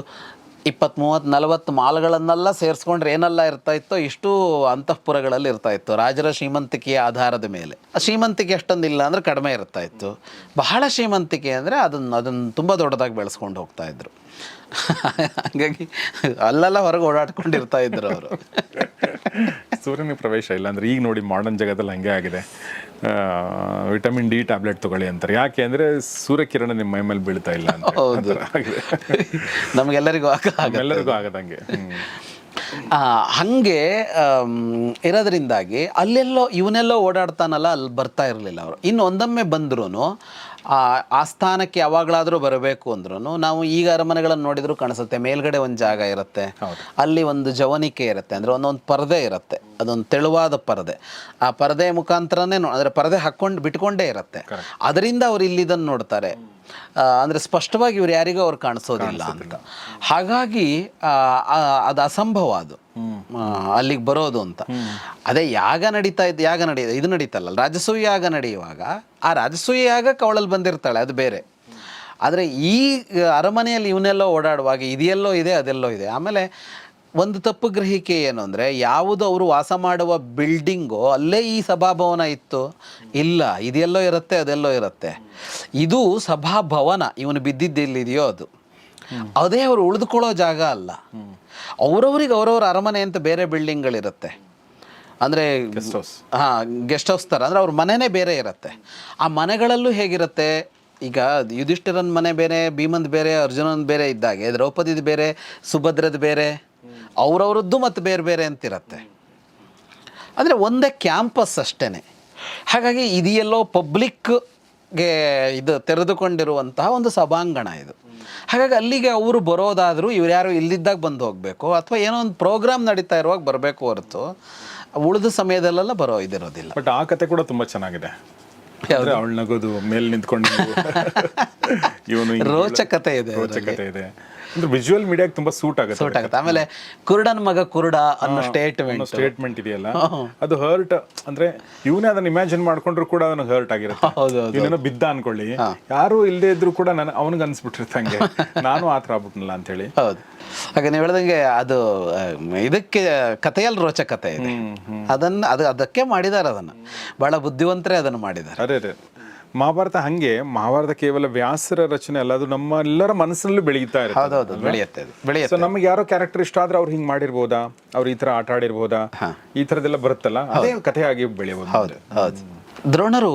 ಇಪ್ಪತ್ತು ಮೂವತ್ತು, ನಲವತ್ತು ಮಾಲ್ಗಳನ್ನೆಲ್ಲ ಸೇರಿಸ್ಕೊಂಡ್ರೆ ಏನೆಲ್ಲ ಇರ್ತಾ ಇತ್ತೋ ಇಷ್ಟು ಅಂತಃಪುರಗಳಲ್ಲಿ ಇರ್ತಾ ಇತ್ತು. ರಾಜರ ಶ್ರೀಮಂತಿಕೆಯ ಆಧಾರದ ಮೇಲೆ. ಶ್ರೀಮಂತಿಕೆ ಅಷ್ಟೊಂದಿಲ್ಲ ಅಂದರೆ ಕಡಿಮೆ ಇರ್ತಾ ಇತ್ತು. ಬಹಳ ಶ್ರೀಮಂತಿಕೆ ಅಂದರೆ ಅದನ್ನು ಅದನ್ನು ತುಂಬ ದೊಡ್ಡದಾಗಿ ಬೆಳೆಸ್ಕೊಂಡು ಹೋಗ್ತಾ ಇದ್ರು. ಹಾಗಾಗಿ ಅಲ್ಲೆಲ್ಲ ಹೊರಗೆ ಓಡಾಡ್ಕೊಂಡಿರ್ತಾ ಇದ್ರು ಅವರು. ಸೂರ್ಯನ ಪ್ರವೇಶ ಇಲ್ಲ ಅಂದರೆ ಈಗ ನೋಡಿ ಮಾಡರ್ನ್ ಜಗದಲ್ಲಿ ಹಂಗೆ ಆಗಿದೆ. ವಿಟಮಿನ್ ಡಿ ಟ್ಯಾಬ್ಲೆಟ್ ತಗೊಳ್ಳಿ ಅಂತಾರೆ. ಯಾಕೆ ಅಂದ್ರೆ ಸೂರ್ಯಕಿರಣ ನಿಮ್ಮ ಮೈ ಮೇಲೆ ಬೀಳ್ತಾ ಇಲ್ಲ ಅಂತ. ಹೌದು. ನಮ್ಗೆಲ್ಲರಿಗೂ ಆಗ ನಮ್ಮೆಲ್ಲರಿಗೂ ಆಗದಂಗೆ. ಹಂಗೆ ಇರೋದ್ರಿಂದಾಗಿ ಅಲ್ಲೆಲ್ಲೋ ಇವನೆಲ್ಲೋ ಓಡಾಡ್ತಾನಲ್ಲ ಅಲ್ಲಿ ಬರ್ತಾ ಇರಲಿಲ್ಲ ಅವರು. ಇನ್ನು ಒಂದೊಮ್ಮೆ ಬಂದ್ರೂ ಆ ಸ್ಥಾನಕ್ಕೆ ಯಾವಾಗಲಾದರೂ ಬರಬೇಕು ಅಂದ್ರೂ ನಾವು ಈಗ ಅರಮನೆಗಳನ್ನು ನೋಡಿದರೂ ಕಾಣಿಸುತ್ತೆ ಮೇಲ್ಗಡೆ ಒಂದು ಜಾಗ ಇರುತ್ತೆ ಅಲ್ಲಿ ಒಂದು ಜವನಿಕೆ ಇರುತ್ತೆ ಅಂದರೆ ಒಂದೊಂದು ಪರದೆ ಇರುತ್ತೆ ಅದೊಂದು ತೆಳುವಾದ ಪರದೆ. ಆ ಪರದೆ ಮುಖಾಂತರನೇ ನೋ ಅಂದರೆ ಪರದೆ ಹಾಕ್ಕೊಂಡು ಬಿಟ್ಕೊಂಡೇ ಇರುತ್ತೆ. ಅದರಿಂದ ಅವ್ರು ಇಲ್ಲಿದನ್ನು ನೋಡ್ತಾರೆ. ಅಂದ್ರೆ ಸ್ಪಷ್ಟವಾಗಿ ಇವ್ರು ಯಾರಿಗೂ ಅವ್ರು ಕಾಣಿಸೋದಿಲ್ಲ ಅಂತ. ಹಾಗಾಗಿ ಅದು ಅಸಂಭವ ಅದು. ಅಲ್ಲಿಗೆ ಬರೋದು ಅಂತ. ಅದೇ ಯಾಗ ನಡೀತಾ ಇದ್ದು ಯಾಗ ನಡೀ ಇದು ನಡೀತಲ್ಲ ರಾಜಸೂಯ ಯಾಗ ನಡೆಯುವಾಗ ಆ ರಾಜಸೂಯ ಯಾಗ ಕವಳಲ್ಲಿ ಬಂದಿರ್ತಾಳೆ ಅದು ಬೇರೆ. ಆದರೆ ಈ ಅರಮನೆಯಲ್ಲಿ ಇವನ್ನೆಲ್ಲೋ ಓಡಾಡುವಾಗ ಇದೆಲ್ಲೋ ಇದೆ ಅದೆಲ್ಲೋ ಇದೆ. ಆಮೇಲೆ ಒಂದು ತಪ್ಪು ಗ್ರಹಿಕೆ ಏನು ಅಂದರೆ ಯಾವುದು ಅವರು ವಾಸ ಮಾಡುವ ಬಿಲ್ಡಿಂಗು ಅಲ್ಲೇ ಈ ಸಭಾಭವನ ಇತ್ತು. ಇಲ್ಲ ಇದೆಲ್ಲೋ ಇರುತ್ತೆ ಅದೆಲ್ಲೋ ಇರುತ್ತೆ. ಇದು ಸಭಾಭವನ ಇವನು ಬಿದ್ದಿದ್ದೆಲ್ಲಿದೆಯೋ ಅದು. ಅದೇ ಅವರು ಉಳಿದುಕೊಳ್ಳೋ ಜಾಗ ಅಲ್ಲ. ಅವರವ್ರಿಗೆ ಅವರವ್ರ ಅರಮನೆ ಅಂತ ಬೇರೆ ಬಿಲ್ಡಿಂಗ್ಗಳಿರುತ್ತೆ ಅಂದರೆ. ಹಾಂ ಗೆಸ್ಟ್ ಹೌಸ್ ಥರ ಅಂದರೆ ಅವ್ರ ಮನೆನೇ ಬೇರೆ ಇರುತ್ತೆ. ಆ ಮನೆಗಳಲ್ಲೂ ಹೇಗಿರುತ್ತೆ? ಈಗ ಯುಧಿಷ್ಠಿರನ ಮನೆ ಬೇರೆ ಭೀಮಂದ್ ಬೇರೆ ಅರ್ಜುನನ್ ಬೇರೆ ಇದ್ದಾಗೆ ದ್ರೌಪದಿದ್ ಬೇರೆ ಸುಭದ್ರದ ಬೇರೆ. ಅವ್ರವ್ರದ್ದು ಮತ್ತು ಬೇರೆ ಬೇರೆ ಅಂತಿರತ್ತೆ. ಅಂದರೆ ಒಂದೇ ಕ್ಯಾಂಪಸ್ ಅಷ್ಟೇ ಹಾಗಾಗಿ ಇದೆಯಲ್ಲೋ ಪಬ್ಲಿಕ್ಗೆ ಇದು ತೆರೆದುಕೊಂಡಿರುವಂತಹ ಒಂದು ಸಭಾಂಗಣ ಇದು. ಹಾಗಾಗಿ ಅಲ್ಲಿಗೆ ಅವರು ಬರೋದಾದರೂ ಇವ್ರು ಯಾರು ಇಲ್ಲಿದ್ದಾಗ ಬಂದು ಹೋಗಬೇಕು ಅಥವಾ ಏನೋ ಒಂದು ಪ್ರೋಗ್ರಾಮ್ ನಡೀತಾ ಇರುವಾಗ ಬರಬೇಕು ಹೊರತು ಉಳಿದ ಸಮಯದಲ್ಲೆಲ್ಲ ಬರೋ ಇದಿರೋದಿಲ್ಲ. ಬಟ್ ಆ ಕತೆ ಕೂಡ ತುಂಬ ಚೆನ್ನಾಗಿದೆ. ಅವಳು ನಗೋದು ಮೇಲೆ ನಿಂತ್ಕೊಂಡು ಇವನು ರೋಚಕತೆ ಇದೆ ರೋಚಕತೆ ಇದೆ. ಅಂದ್ರೆ ವಿಜುವಲ್ ಮೀಡಿಯಾಗೆ ತುಂಬಾ ಸೂಟ್ ಆಗುತ್ತೆ ಸೂಟ್ ಆಗುತ್ತೆ. ಆಮೇಲೆ ಕುರುಡನ ಮಗ ಕುರುಡ ಅನ್ನೋ ಸ್ಟೇಟ್ಮೆಂಟ್ ಸ್ಟೇಟ್ಮೆಂಟ್ ಇದೆಯಲ್ಲ? ಅದು ಹರ್ಟ್ ಅಂದ್ರೆ ಇವನೇ ಅದನ್ನ ಇಮ್ಯಾಜಿನ್ ಮಾಡ್ಕೊಂಡ್ರು ಕೂಡ ಅದನ್ನ ಹರ್ಟ್ ಆಗಿರುತ್ತೆ. ಇವನೇನೋ ಬಿದ್ದ ಅನ್ಕೊಳ್ಳಿ. ಯಾರು ಇಲ್ಲದೆ ಇದ್ರು ಕೂಡ ನಾನು ಅವನಿಗೆ ಅನ್ಸ್ಬಿಟ್ಟಿರ್ತಂಗೆ ನಾನು ಆತರ ಆಗ್ಬಿಟ್ನಲ್ಲ ಅಂತ ಹೇಳಿ ಹೌದು. ಹಾಗೆ ನೀವು ಹೇಳ್ದಂಗೆ ಅದು ಇದಕ್ಕೆ ಕಥೆಯಲ್ಲಿ ರೋಚಕತೆ ಇದೆ. ಅದನ್ನ ಅದು ಅದಕ್ಕೆ ಮಾಡಿದ್ದಾರೆ ಅದನ್ನ. ಬಹಳ ಬುದ್ಧಿವಂತರೇ ಅದನ್ನು ಮಾಡಿದ್ದಾರೆ ಅದೇ ಅದೇ. ಮಹಾಭಾರತ ಹಂಗೆ ಮಹಾಭಾರತ ಕೇವಲ ವ್ಯಾಸರ ರಚನೆ ಅಲ್ಲ ಅದು ನಮ್ಮ ಎಲ್ಲರ ಮನಸ್ಸಿನಲ್ಲೂ ಬೆಳೀತಾ ಇರುತ್ತೆ. ಬೆಳೆಯುತ್ತೆ ನಮಗೆ ಯಾರೋ ಕ್ಯಾರೆಕ್ಟರ್ ಇಷ್ಟ ಆದ್ರೆ ಅವ್ರು ಹಿಂಗ್ ಮಾಡಿರ್ಬೋದಾ? ಅವ್ರು ಈ ತರ ಆಟ ಆಡಿರ್ಬೋದಾ? ಈ ತರದೆಲ್ಲ ಬರುತ್ತಲ್ಲ? ಅದೇ ಕಥೆ ಆಗಿ ಬೆಳೆಯಬಹುದು ಹೌದು ಹೌದು. ದ್ರೋಣರು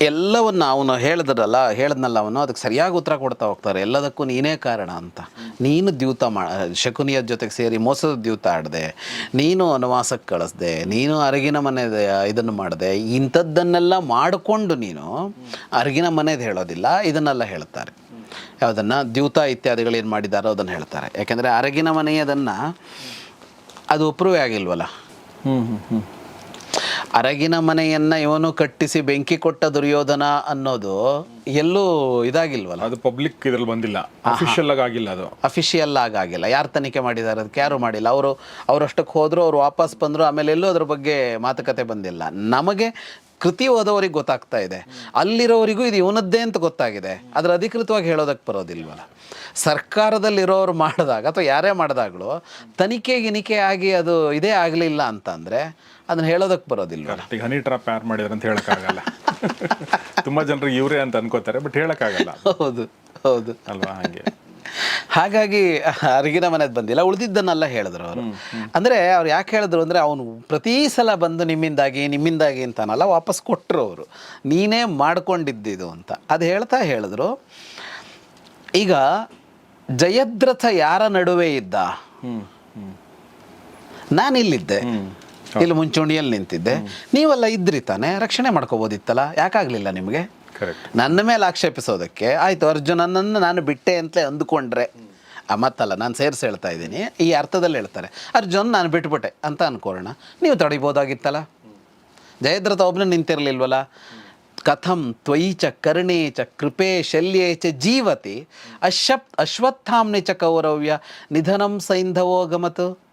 ಎಲ್ಲವನ್ನ ಅವನು ಹೇಳಿದ್ರಲ್ಲ ಹೇಳಿದ್ನಲ್ಲ ಅವನು, ಅದಕ್ಕೆ ಸರಿಯಾಗಿ ಉತ್ತರ ಕೊಡ್ತಾ ಹೋಗ್ತಾರೆ. ಎಲ್ಲದಕ್ಕೂ ನೀನೇ ಕಾರಣ ಅಂತ. ನೀನು ದ್ಯೂತ ಮಾ, ಶಕುನಿಯ ಜೊತೆಗೆ ಸೇರಿ ಮೋಸದ ದ್ಯೂತ ಆಡಿದೆ, ನೀನು ವನವಾಸಕ್ಕೆ ಕಳಿಸ್ದೆ, ನೀನು ಅರಗಿನ ಮನೆ ಇದನ್ನು ಮಾಡಿದೆ, ಇಂಥದ್ದನ್ನೆಲ್ಲ ಮಾಡಿಕೊಂಡು ನೀನು ಅರಗಿನ ಮನೆದು ಹೇಳೋದಿಲ್ಲ, ಇದನ್ನೆಲ್ಲ ಹೇಳ್ತಾರೆ. ಯಾವುದನ್ನು, ದ್ಯೂತ ಇತ್ಯಾದಿಗಳು ಏನು ಮಾಡಿದಾರೋ ಅದನ್ನು ಹೇಳ್ತಾರೆ. ಯಾಕೆಂದರೆ ಅರಗಿನ ಮನೆಯದನ್ನು ಅದು ಅಪ್ರೂವ್ ಆಗಿಲ್ವಲ್ಲ? ಹ್ಞೂ ಹ್ಞೂ ಹ್ಮ್. ಅರಗಿನ ಮನೆಯನ್ನ ಇವನು ಕಟ್ಟಿಸಿ ಬೆಂಕಿ ಕೊಟ್ಟ ದುರ್ಯೋಧನ ಅನ್ನೋದು ಎಲ್ಲೂ ಇದಾಗಿಲ್ವಲ್ಲ? ಅದು ಪಬ್ಲಿಕ್ ಇದ್ರಲ್ಲಿ ಬಂದಿಲ್ಲ. ಅಫಿಷಿಯಲ್ ಆಗಿ ಆಗಿಲ್ಲ ಅದು. ಅಫಿಷಿಯಲ್ ಆಗಿಲ್ಲ. ಯಾರು ತನಿಖೆ ಮಾಡಿದ್ದಾರೆ ಅದಕ್ಕೆ? ಯಾರು ಮಾಡಿಲ್ಲ? ಅವರು ಅವರಷ್ಟಕ್ಕೆ ಹೋದ್ರು ಅವ್ರು ವಾಪಸ್ ಬಂದರು ಆಮೇಲೆ ಎಲ್ಲೂ ಅದ್ರ ಬಗ್ಗೆ ಮಾತುಕತೆ ಬಂದಿಲ್ಲ. ನಮಗೆ ಕೃತಿ ಓದೋರಿಗೆ ಗೊತ್ತಾಗ್ತಾ ಇದೆ. ಅಲ್ಲಿರೋರಿಗೂ ಇದು ಇವನದ್ದೇ ಅಂತ ಗೊತ್ತಾಗಿದೆ. ಅದ್ರ ಅಧಿಕೃತವಾಗಿ ಹೇಳೋದಕ್ಕೆ ಬರೋದಿಲ್ವಲ್ಲ. ಸರ್ಕಾರದಲ್ಲಿರೋರು ಮಾಡಿದಾಗ ಅಥವಾ ಯಾರೇ ಮಾಡಿದಾಗಲೂ ತನಿಖೆ ಗಿನಿಕೆ ಆಗಿ ಅದು ಇದೇ ಆಗಲಿಲ್ಲ ಅಂತಂದರೆ ಅದನ್ನ ಹೇಳೋದಕ್ಕೆ ಬರೋದಿಲ್ಲ ಈಗ ಹನಿ ಟ್ರಾಪ್ ಯಾರು ಮಾಡಿದ್ರೆ ಅಂತ ಹೇಳಕ್ಕಾಗಲ್ಲ. ತುಂಬಾ ಜನರು ಇವರೇ ಅಂತ ಅನ್ಕೋತಾರೆ ಬಟ್ ಹೇಳಕ್ಕಾಗಲ್ಲ. ಹೌದು ಹೌದು. ಅಲ್ವಾ ಹಾಗೆ. ಹಾಗಾಗಿ ಅರಿಗಿನ ಮನೆ ಬಂದಿಲ್ಲ ಉಳಿದಿದ್ದನ್ನೆಲ್ಲ ಹೇಳಿದ್ರು ಅವರು. ಅಂದರೆ ಅವ್ರು ಯಾಕೆ ಹೇಳಿದ್ರು ಅಂದರೆ ಅವನು ಪ್ರತಿ ಸಲ ಬಂದು ನಿಮ್ಮಿಂದಾಗಿ ನಿಮ್ಮಿಂದಾಗಿ ಅಂತಾನಲ್ಲ ವಾಪಸ್ ಕೊಟ್ಟರು ಅವರು. ನೀನೇ ಮಾಡ್ಕೊಂಡಿದ್ದಿದು ಅಂತ. ಅದು ಹೇಳ್ತಾ ಹೇಳಿದ್ರು. ಈಗ ಜಯದ್ರಥ ಯಾರ ನಡುವೆ ಇದ್ದ? ನಾನಿಲ್ಲಿದ್ದೆ. ಇಲ್ಲಿ ಮುಂಚೂಣಿಯಲ್ಲಿ ನಿಂತಿದ್ದೆ. ನೀವೆಲ್ಲ ಇದ್ರಿ ತಾನೆ ರಕ್ಷಣೆ ಮಾಡ್ಕೋಬೋದಿತ್ತಲ್ಲ ಯಾಕಾಗಲಿಲ್ಲ ನಿಮಗೆ? ನನ್ನ ಮೇಲೆ ಆಕ್ಷೇಪಿಸೋದಕ್ಕೆ ಆಯಿತು ಅರ್ಜುನನನ್ನು ನಾನು ಬಿಟ್ಟೆ ಅಂತಲೇ ಅಂದುಕೊಂಡ್ರೆ. ಆ, ಮತ್ತಲ್ಲ ನಾನು ಸೇರಿಸಿ ಹೇಳ್ತಾ ಇದ್ದೀನಿ. ಈ ಅರ್ಥದಲ್ಲಿ ಹೇಳ್ತಾರೆ ಅರ್ಜುನ್ ನಾನು ಬಿಟ್ಬಿಟ್ಟೆ ಅಂತ ಅನ್ಕೋಣ ನೀವು ತಡಿಬೋದಾಗಿತ್ತಲ್ಲ? ಜಯದ್ರಥ ಒಬ್ಬನೇ ನಿಂತಿರಲಿಲ್ವಲ್ಲ? ಕಥಂ ತ್ವಯಿ ಚ ಕರ್ಣೇ ಚ ಕೃಪೆ ಶಲ್ಯೇ ಚ ಜೀವತಿ ಅಶ್ವ ಅಶ್ವತ್ಥಾಮ್ನಿ ಚ ಕೌರವ್ಯ ನಿಧನಂ ಸೈಂಧವೋ ಗಮತು.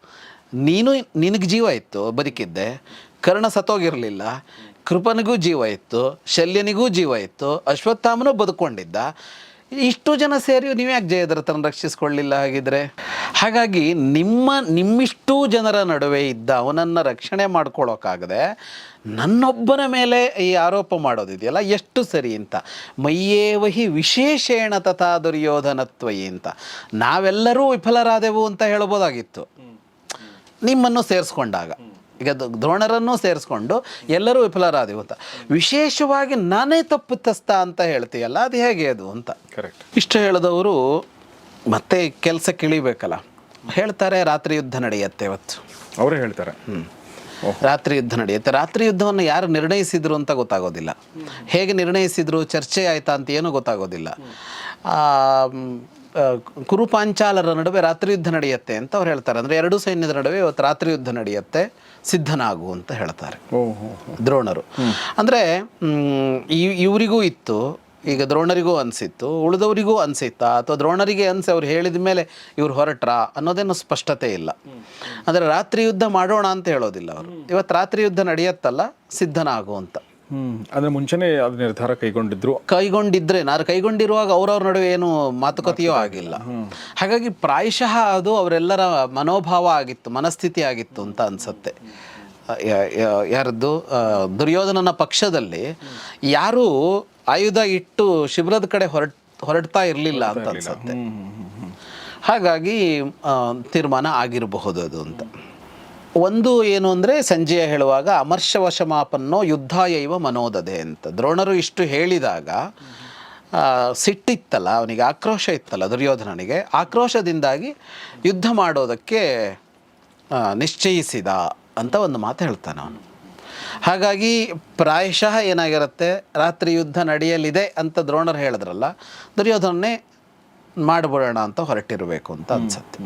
ನೀನು, ನಿನಗೆ ಜೀವ ಇತ್ತು, ಬದುಕಿದ್ದೆ. ಕರ್ಣ ಸತ್ತೋಗಿರಲಿಲ್ಲ. ಕೃಪನಿಗೂ ಜೀವ ಇತ್ತು. ಶಲ್ಯನಿಗೂ ಜೀವ ಇತ್ತು. ಅಶ್ವತ್ಥಾಮನೂ ಬದುಕೊಂಡಿದ್ದ. ಇಷ್ಟು ಜನ ಸೇರಿ ನೀವು ಯಾಕೆ ಜಯದ್ರಥನ ರಕ್ಷಿಸ್ಕೊಳ್ಳಿಲ್ಲ ಹಾಗಿದ್ರೆ? ಹಾಗಾಗಿ ನಿಮ್ಮ, ನಿಮ್ಮಿಷ್ಟು ಜನರ ನಡುವೆ ಇದ್ದ ಅವನನ್ನು ರಕ್ಷಣೆ ಮಾಡ್ಕೊಳ್ಳೋಕ್ಕಾಗದೆ ನನ್ನೊಬ್ಬನ ಮೇಲೆ ಈ ಆರೋಪ ಮಾಡೋದಿದೆಯಲ್ಲ, ಎಷ್ಟು ಸರಿ ಅಂತ ಮಯ್ಯೇವಹಿ ವಿಶೇಷೇಣ ತಥಾ ದುರ್ಯೋಧನತ್ವಯಿ ಅಂತ ನಾವೆಲ್ಲರೂ ವಿಫಲರಾದೆವು ಅಂತ ಹೇಳ್ಬೋದಾಗಿತ್ತು ನಿಮ್ಮನ್ನು ಸೇರಿಸ್ಕೊಂಡಾಗ. ಈಗ ದ್ರೋಣರನ್ನು ಸೇರಿಸ್ಕೊಂಡು ಎಲ್ಲರೂ ವಿಫಲರಾದೆವು ಅಂತ ವಿಶೇಷವಾಗಿ ನಾನೇ ತಪ್ಪಿತಸ್ಥ ಅಂತ ಹೇಳ್ತೀಯಲ್ಲ ಅದು ಹೇಗೆ ಅದು ಅಂತ. ಕರೆಕ್ಟ್ ಇಷ್ಟು ಹೇಳಿದವರು ಮತ್ತೆ ಕೆಲಸ ಕಿಳಿಬೇಕಲ್ಲ. ಹೇಳ್ತಾರೆ ರಾತ್ರಿ ಯುದ್ಧ ನಡೆಯುತ್ತೆ ಇವತ್ತು. ಅವರೇ ಹೇಳ್ತಾರೆ. ರಾತ್ರಿ ಯುದ್ಧ ನಡೆಯುತ್ತೆ. ರಾತ್ರಿ ಯುದ್ಧವನ್ನು ಯಾರು ನಿರ್ಣಯಿಸಿದ್ರು ಅಂತ ಗೊತ್ತಾಗೋದಿಲ್ಲ. ಹೇಗೆ ನಿರ್ಣಯಿಸಿದ್ರು ಚರ್ಚೆ ಆಯ್ತಾ ಅಂತ ಏನೂ ಗೊತ್ತಾಗೋದಿಲ್ಲ. ಕುರುಪಾಂಚಾಲರ ನಡುವೆ ರಾತ್ರಿ ಯುದ್ಧ ನಡೆಯುತ್ತೆ ಅಂತ ಅವ್ರು ಹೇಳ್ತಾರೆ. ಅಂದರೆ ಎರಡು ಸೈನ್ಯದ ನಡುವೆ ಇವತ್ತು ರಾತ್ರಿ ಯುದ್ಧ ನಡೆಯುತ್ತೆ ಸಿದ್ಧನಾಗು ಅಂತ ಹೇಳ್ತಾರೆ. ದ್ರೋಣರು. ಅಂದರೆ ಇವರಿಗೂ ಇತ್ತು ಈಗ ದ್ರೋಣರಿಗೂ ಅನಿಸಿತ್ತು ಉಳಿದವರಿಗೂ ಅನಿಸಿತ್ತಾ ಅಥವಾ ದ್ರೋಣರಿಗೆ ಅನಿಸಿ ಅವ್ರು ಹೇಳಿದ ಮೇಲೆ ಇವ್ರು ಹೊರಟ್ರಾ ಅನ್ನೋದೇನು ಸ್ಪಷ್ಟತೆ ಇಲ್ಲ. ಅಂದರೆ ರಾತ್ರಿ ಯುದ್ಧ ಮಾಡೋಣ ಅಂತ ಹೇಳೋದಿಲ್ಲ ಅವರು. ಇವತ್ತು ರಾತ್ರಿ ಯುದ್ಧ ನಡೆಯತ್ತಲ್ಲ ಸಿದ್ಧನಾಗು ಅಂತ. ಅಂದ್ರೆ ಮುಂಚೆನೆ ಅದು ನಿರ್ಧಾರ ಕೈಗೊಂಡಿದ್ರು? ಕೈಗೊಂಡಿದ್ರೆ ನಾನು ಕೈಗೊಂಡಿರುವಾಗ ಅವ್ರವ್ರ ನಡುವೆ ಏನು ಮಾತುಕತೆಯೂ ಆಗಿಲ್ಲ. ಹಾಗಾಗಿ ಪ್ರಾಯಶಃ ಅದು ಅವರೆಲ್ಲರ ಮನೋಭಾವ ಆಗಿತ್ತು ಮನಸ್ಥಿತಿ ಆಗಿತ್ತು ಅಂತ ಅನ್ಸತ್ತೆ. ಯಾರದ್ದು? ದುರ್ಯೋಧನನ ಪಕ್ಷದಲ್ಲಿ ಯಾರೂ ಆಯುಧ ಇಟ್ಟು ಶಿಬಿರದ ಕಡೆ ಹೊರಟ್ ಹೊರಡ್ತಾ ಇರಲಿಲ್ಲ ಅಂತ ಅನ್ಸುತ್ತೆ. ಹಾಗಾಗಿ ತೀರ್ಮಾನ ಆಗಿರಬಹುದು ಅದು ಅಂತ. ಒಂದು ಏನು ಅಂದರೆ ಸಂಜೆಯ ಹೇಳುವಾಗ ಅಮರ್ಷವಶಮಾಪನ್ನೋ ಯುದ್ಧ ಇವ ಮನೋದದೆ ಅಂತ. ದ್ರೋಣರು ಇಷ್ಟು ಹೇಳಿದಾಗ ಸಿಟ್ಟಿತ್ತಲ್ಲ ಅವನಿಗೆ ಆಕ್ರೋಶ ಇತ್ತಲ್ಲ ದುರ್ಯೋಧನನಿಗೆ. ಆಕ್ರೋಶದಿಂದಾಗಿ ಯುದ್ಧ ಮಾಡೋದಕ್ಕೆ ನಿಶ್ಚಯಿಸಿದ ಅಂತ ಒಂದು ಮಾತು ಹೇಳ್ತಾನೆ ಅವನು. ಹಾಗಾಗಿ ಪ್ರಾಯಶಃ ಏನಾಗಿರುತ್ತೆ ರಾತ್ರಿ ಯುದ್ಧ ನಡೆಯಲಿದೆ ಅಂತ ದ್ರೋಣರು ಹೇಳಿದ್ರಲ್ಲ ದುರ್ಯೋಧನನೇ ಮಾಡಿಬಿಡೋಣ ಅಂತ ಹೊರಟಿರಬೇಕು ಅಂತ ಅನ್ಸುತ್ತೆ.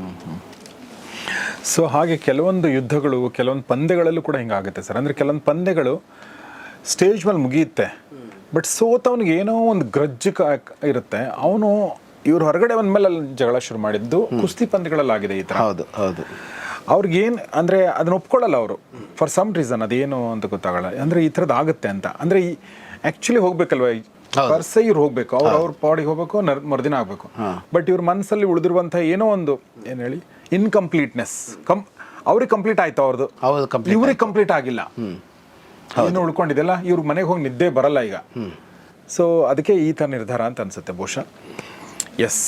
ಸೊ ಹಾಗೆ ಕೆಲವೊಂದು ಯುದ್ಧಗಳು ಕೆಲವೊಂದು ಪಂದ್ಯಗಳಲ್ಲೂ ಕೂಡ ಹಿಂಗಾಗುತ್ತೆ ಸರ್. ಅಂದರೆ ಕೆಲವೊಂದು ಪಂದ್ಯಗಳು ಸ್ಟೇಜ್ ಮೇಲೆ ಮುಗಿಯುತ್ತೆ. ಬಟ್ ಸೋತವನಿಗೆ ಏನೋ ಒಂದು ಗ್ರಜ್ಜ ಇರುತ್ತೆ. ಅವನು ಇವ್ರು ಹೊರಗಡೆ ಒಂದ ಮೇಲೆ ಜಗಳ ಶುರು ಮಾಡಿದ್ದು ಕುಸ್ತಿ ಪಂದ್ಯಗಳಲ್ಲಾಗಿದೆ ಈ ಥರ ಹೌದು ಹೌದು. ಅವ್ರಿಗೇನು ಅಂದರೆ ಅದನ್ನ ಒಪ್ಕೊಳ್ಳಲ್ಲ ಅವರು. ಫಾರ್ ಸಮ್ ರೀಸನ್ ಅದೇನು ಅಂತ ಗೊತ್ತಾಗಲ್ಲ. ಅಂದರೆ ಈ ಥರದ್ದು ಆಗುತ್ತೆ ಅಂತ. ಅಂದರೆ ಈ ಆ್ಯಕ್ಚುಲಿ ಹೋಗ್ಬೇಕಲ್ವ ಪರ್ಸೆ ಇವ್ರು ಹೋಗ್ಬೇಕು ಅವ್ರು ಅವ್ರ ಪಾಡಿಗೆ ಹೋಗ್ಬೇಕು ಮರುದಿನ ಆಗ್ಬೇಕು. ಬಟ್ ಇವ್ರ ಮನಸ್ಸಲ್ಲಿ ಉಳಿದಿರುವಂತಹ ಏನೋ ಒಂದು ಏನು ಹೇಳಿ ಇನ್ಕಂಪ್ಲೀಟ್ನೆಸ್ ಕಂ ಅವ್ರಿಗೆ ಕಂಪ್ಲೀಟ್ ಆಯ್ತು ಅವ್ರದ್ದು ಇವ್ರಿಗೆ ಕಂಪ್ಲೀಟ್ ಆಗಿಲ್ಲ. ಏನು ಉಳ್ಕೊಂಡಿದೆಲ್ಲ ಇವ್ರ ಮನೆಗೆ ಹೋಗಿ ನಿದ್ದೆ ಬರಲ್ಲ ಈಗ. ಸೊ ಅದಕ್ಕೆ ಈ ಥರ ನಿರ್ಧಾರ ಅಂತ ಅನ್ಸುತ್ತೆ ಬಹುಶಃ. ಎಸ್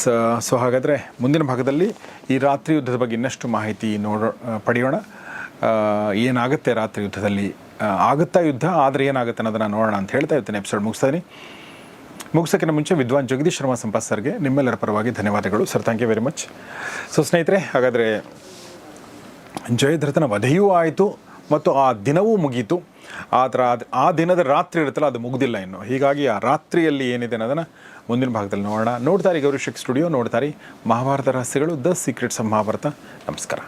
ಸೊ ಹಾಗಾದರೆ ಮುಂದಿನ ಭಾಗದಲ್ಲಿ ಈ ರಾತ್ರಿ ಯುದ್ಧದ ಬಗ್ಗೆ ಇನ್ನಷ್ಟು ಮಾಹಿತಿ ನೋಡೋ ಪಡೆಯೋಣ. ಏನಾಗುತ್ತೆ ರಾತ್ರಿ ಯುದ್ಧದಲ್ಲಿ? ಆಗುತ್ತಾ ಯುದ್ಧ? ಆದರೆ ಏನಾಗುತ್ತೆ ಅನ್ನೋದನ್ನು ನೋಡೋಣ ಅಂತ ಹೇಳ್ತಾ ಇರ್ತೇನೆ. ಎಪಿಸೋಡ್ ಮುಗಿಸ್ತಾ ಇದೀನಿ. ಮುಗಿಸೋಕ್ಕಿಂತ ಮುಂಚೆ ವಿದ್ವಾನ್ ಜಗದೀಶ್ ಶರ್ಮಾ ಸಂಪತ್ ಸರ್ಗೆ ನಿಮ್ಮೆಲ್ಲರ ಪರವಾಗಿ ಧನ್ಯವಾದಗಳು. Sir thank you very much so ಸ್ನೇಹಿತರೆ, ಹಾಗಾದರೆ ಜಯದ್ರಥನ ವಧೆಯೂ ಆಯಿತು ಮತ್ತು ಆ ದಿನವೂ ಮುಗೀತು. ಆದರೆ ಆ ದಿನದ ರಾತ್ರಿ ಇರುತ್ತಲ್ಲ, ಅದು ಮುಗಿದಿಲ್ಲ ಇನ್ನು. ಹೀಗಾಗಿ ಆ ರಾತ್ರಿಯಲ್ಲಿ ಏನಿದೆ ಅನ್ನೋದನ್ನು ಮುಂದಿನ ಭಾಗದಲ್ಲಿ ನೋಡೋಣ. ನೋಡ್ತಾರೆ ಗೌರಿಶಕ್ ಸ್ಟುಡಿಯೋ, ನೋಡ್ತಾರೆ ಮಹಾಭಾರತ ರಹಸ್ಯಗಳು, ದ ಸೀಕ್ರೆಟ್ಸ್ ಆಫ್ ಮಹಾಭಾರತ ನಮಸ್ಕಾರ.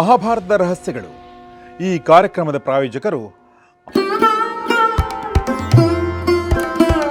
ಮಹಾಭಾರತದ ರಹಸ್ಯಗಳು. ಈ ಕಾರ್ಯಕ್ರಮದ ಪ್ರಾಯೋಜಕರು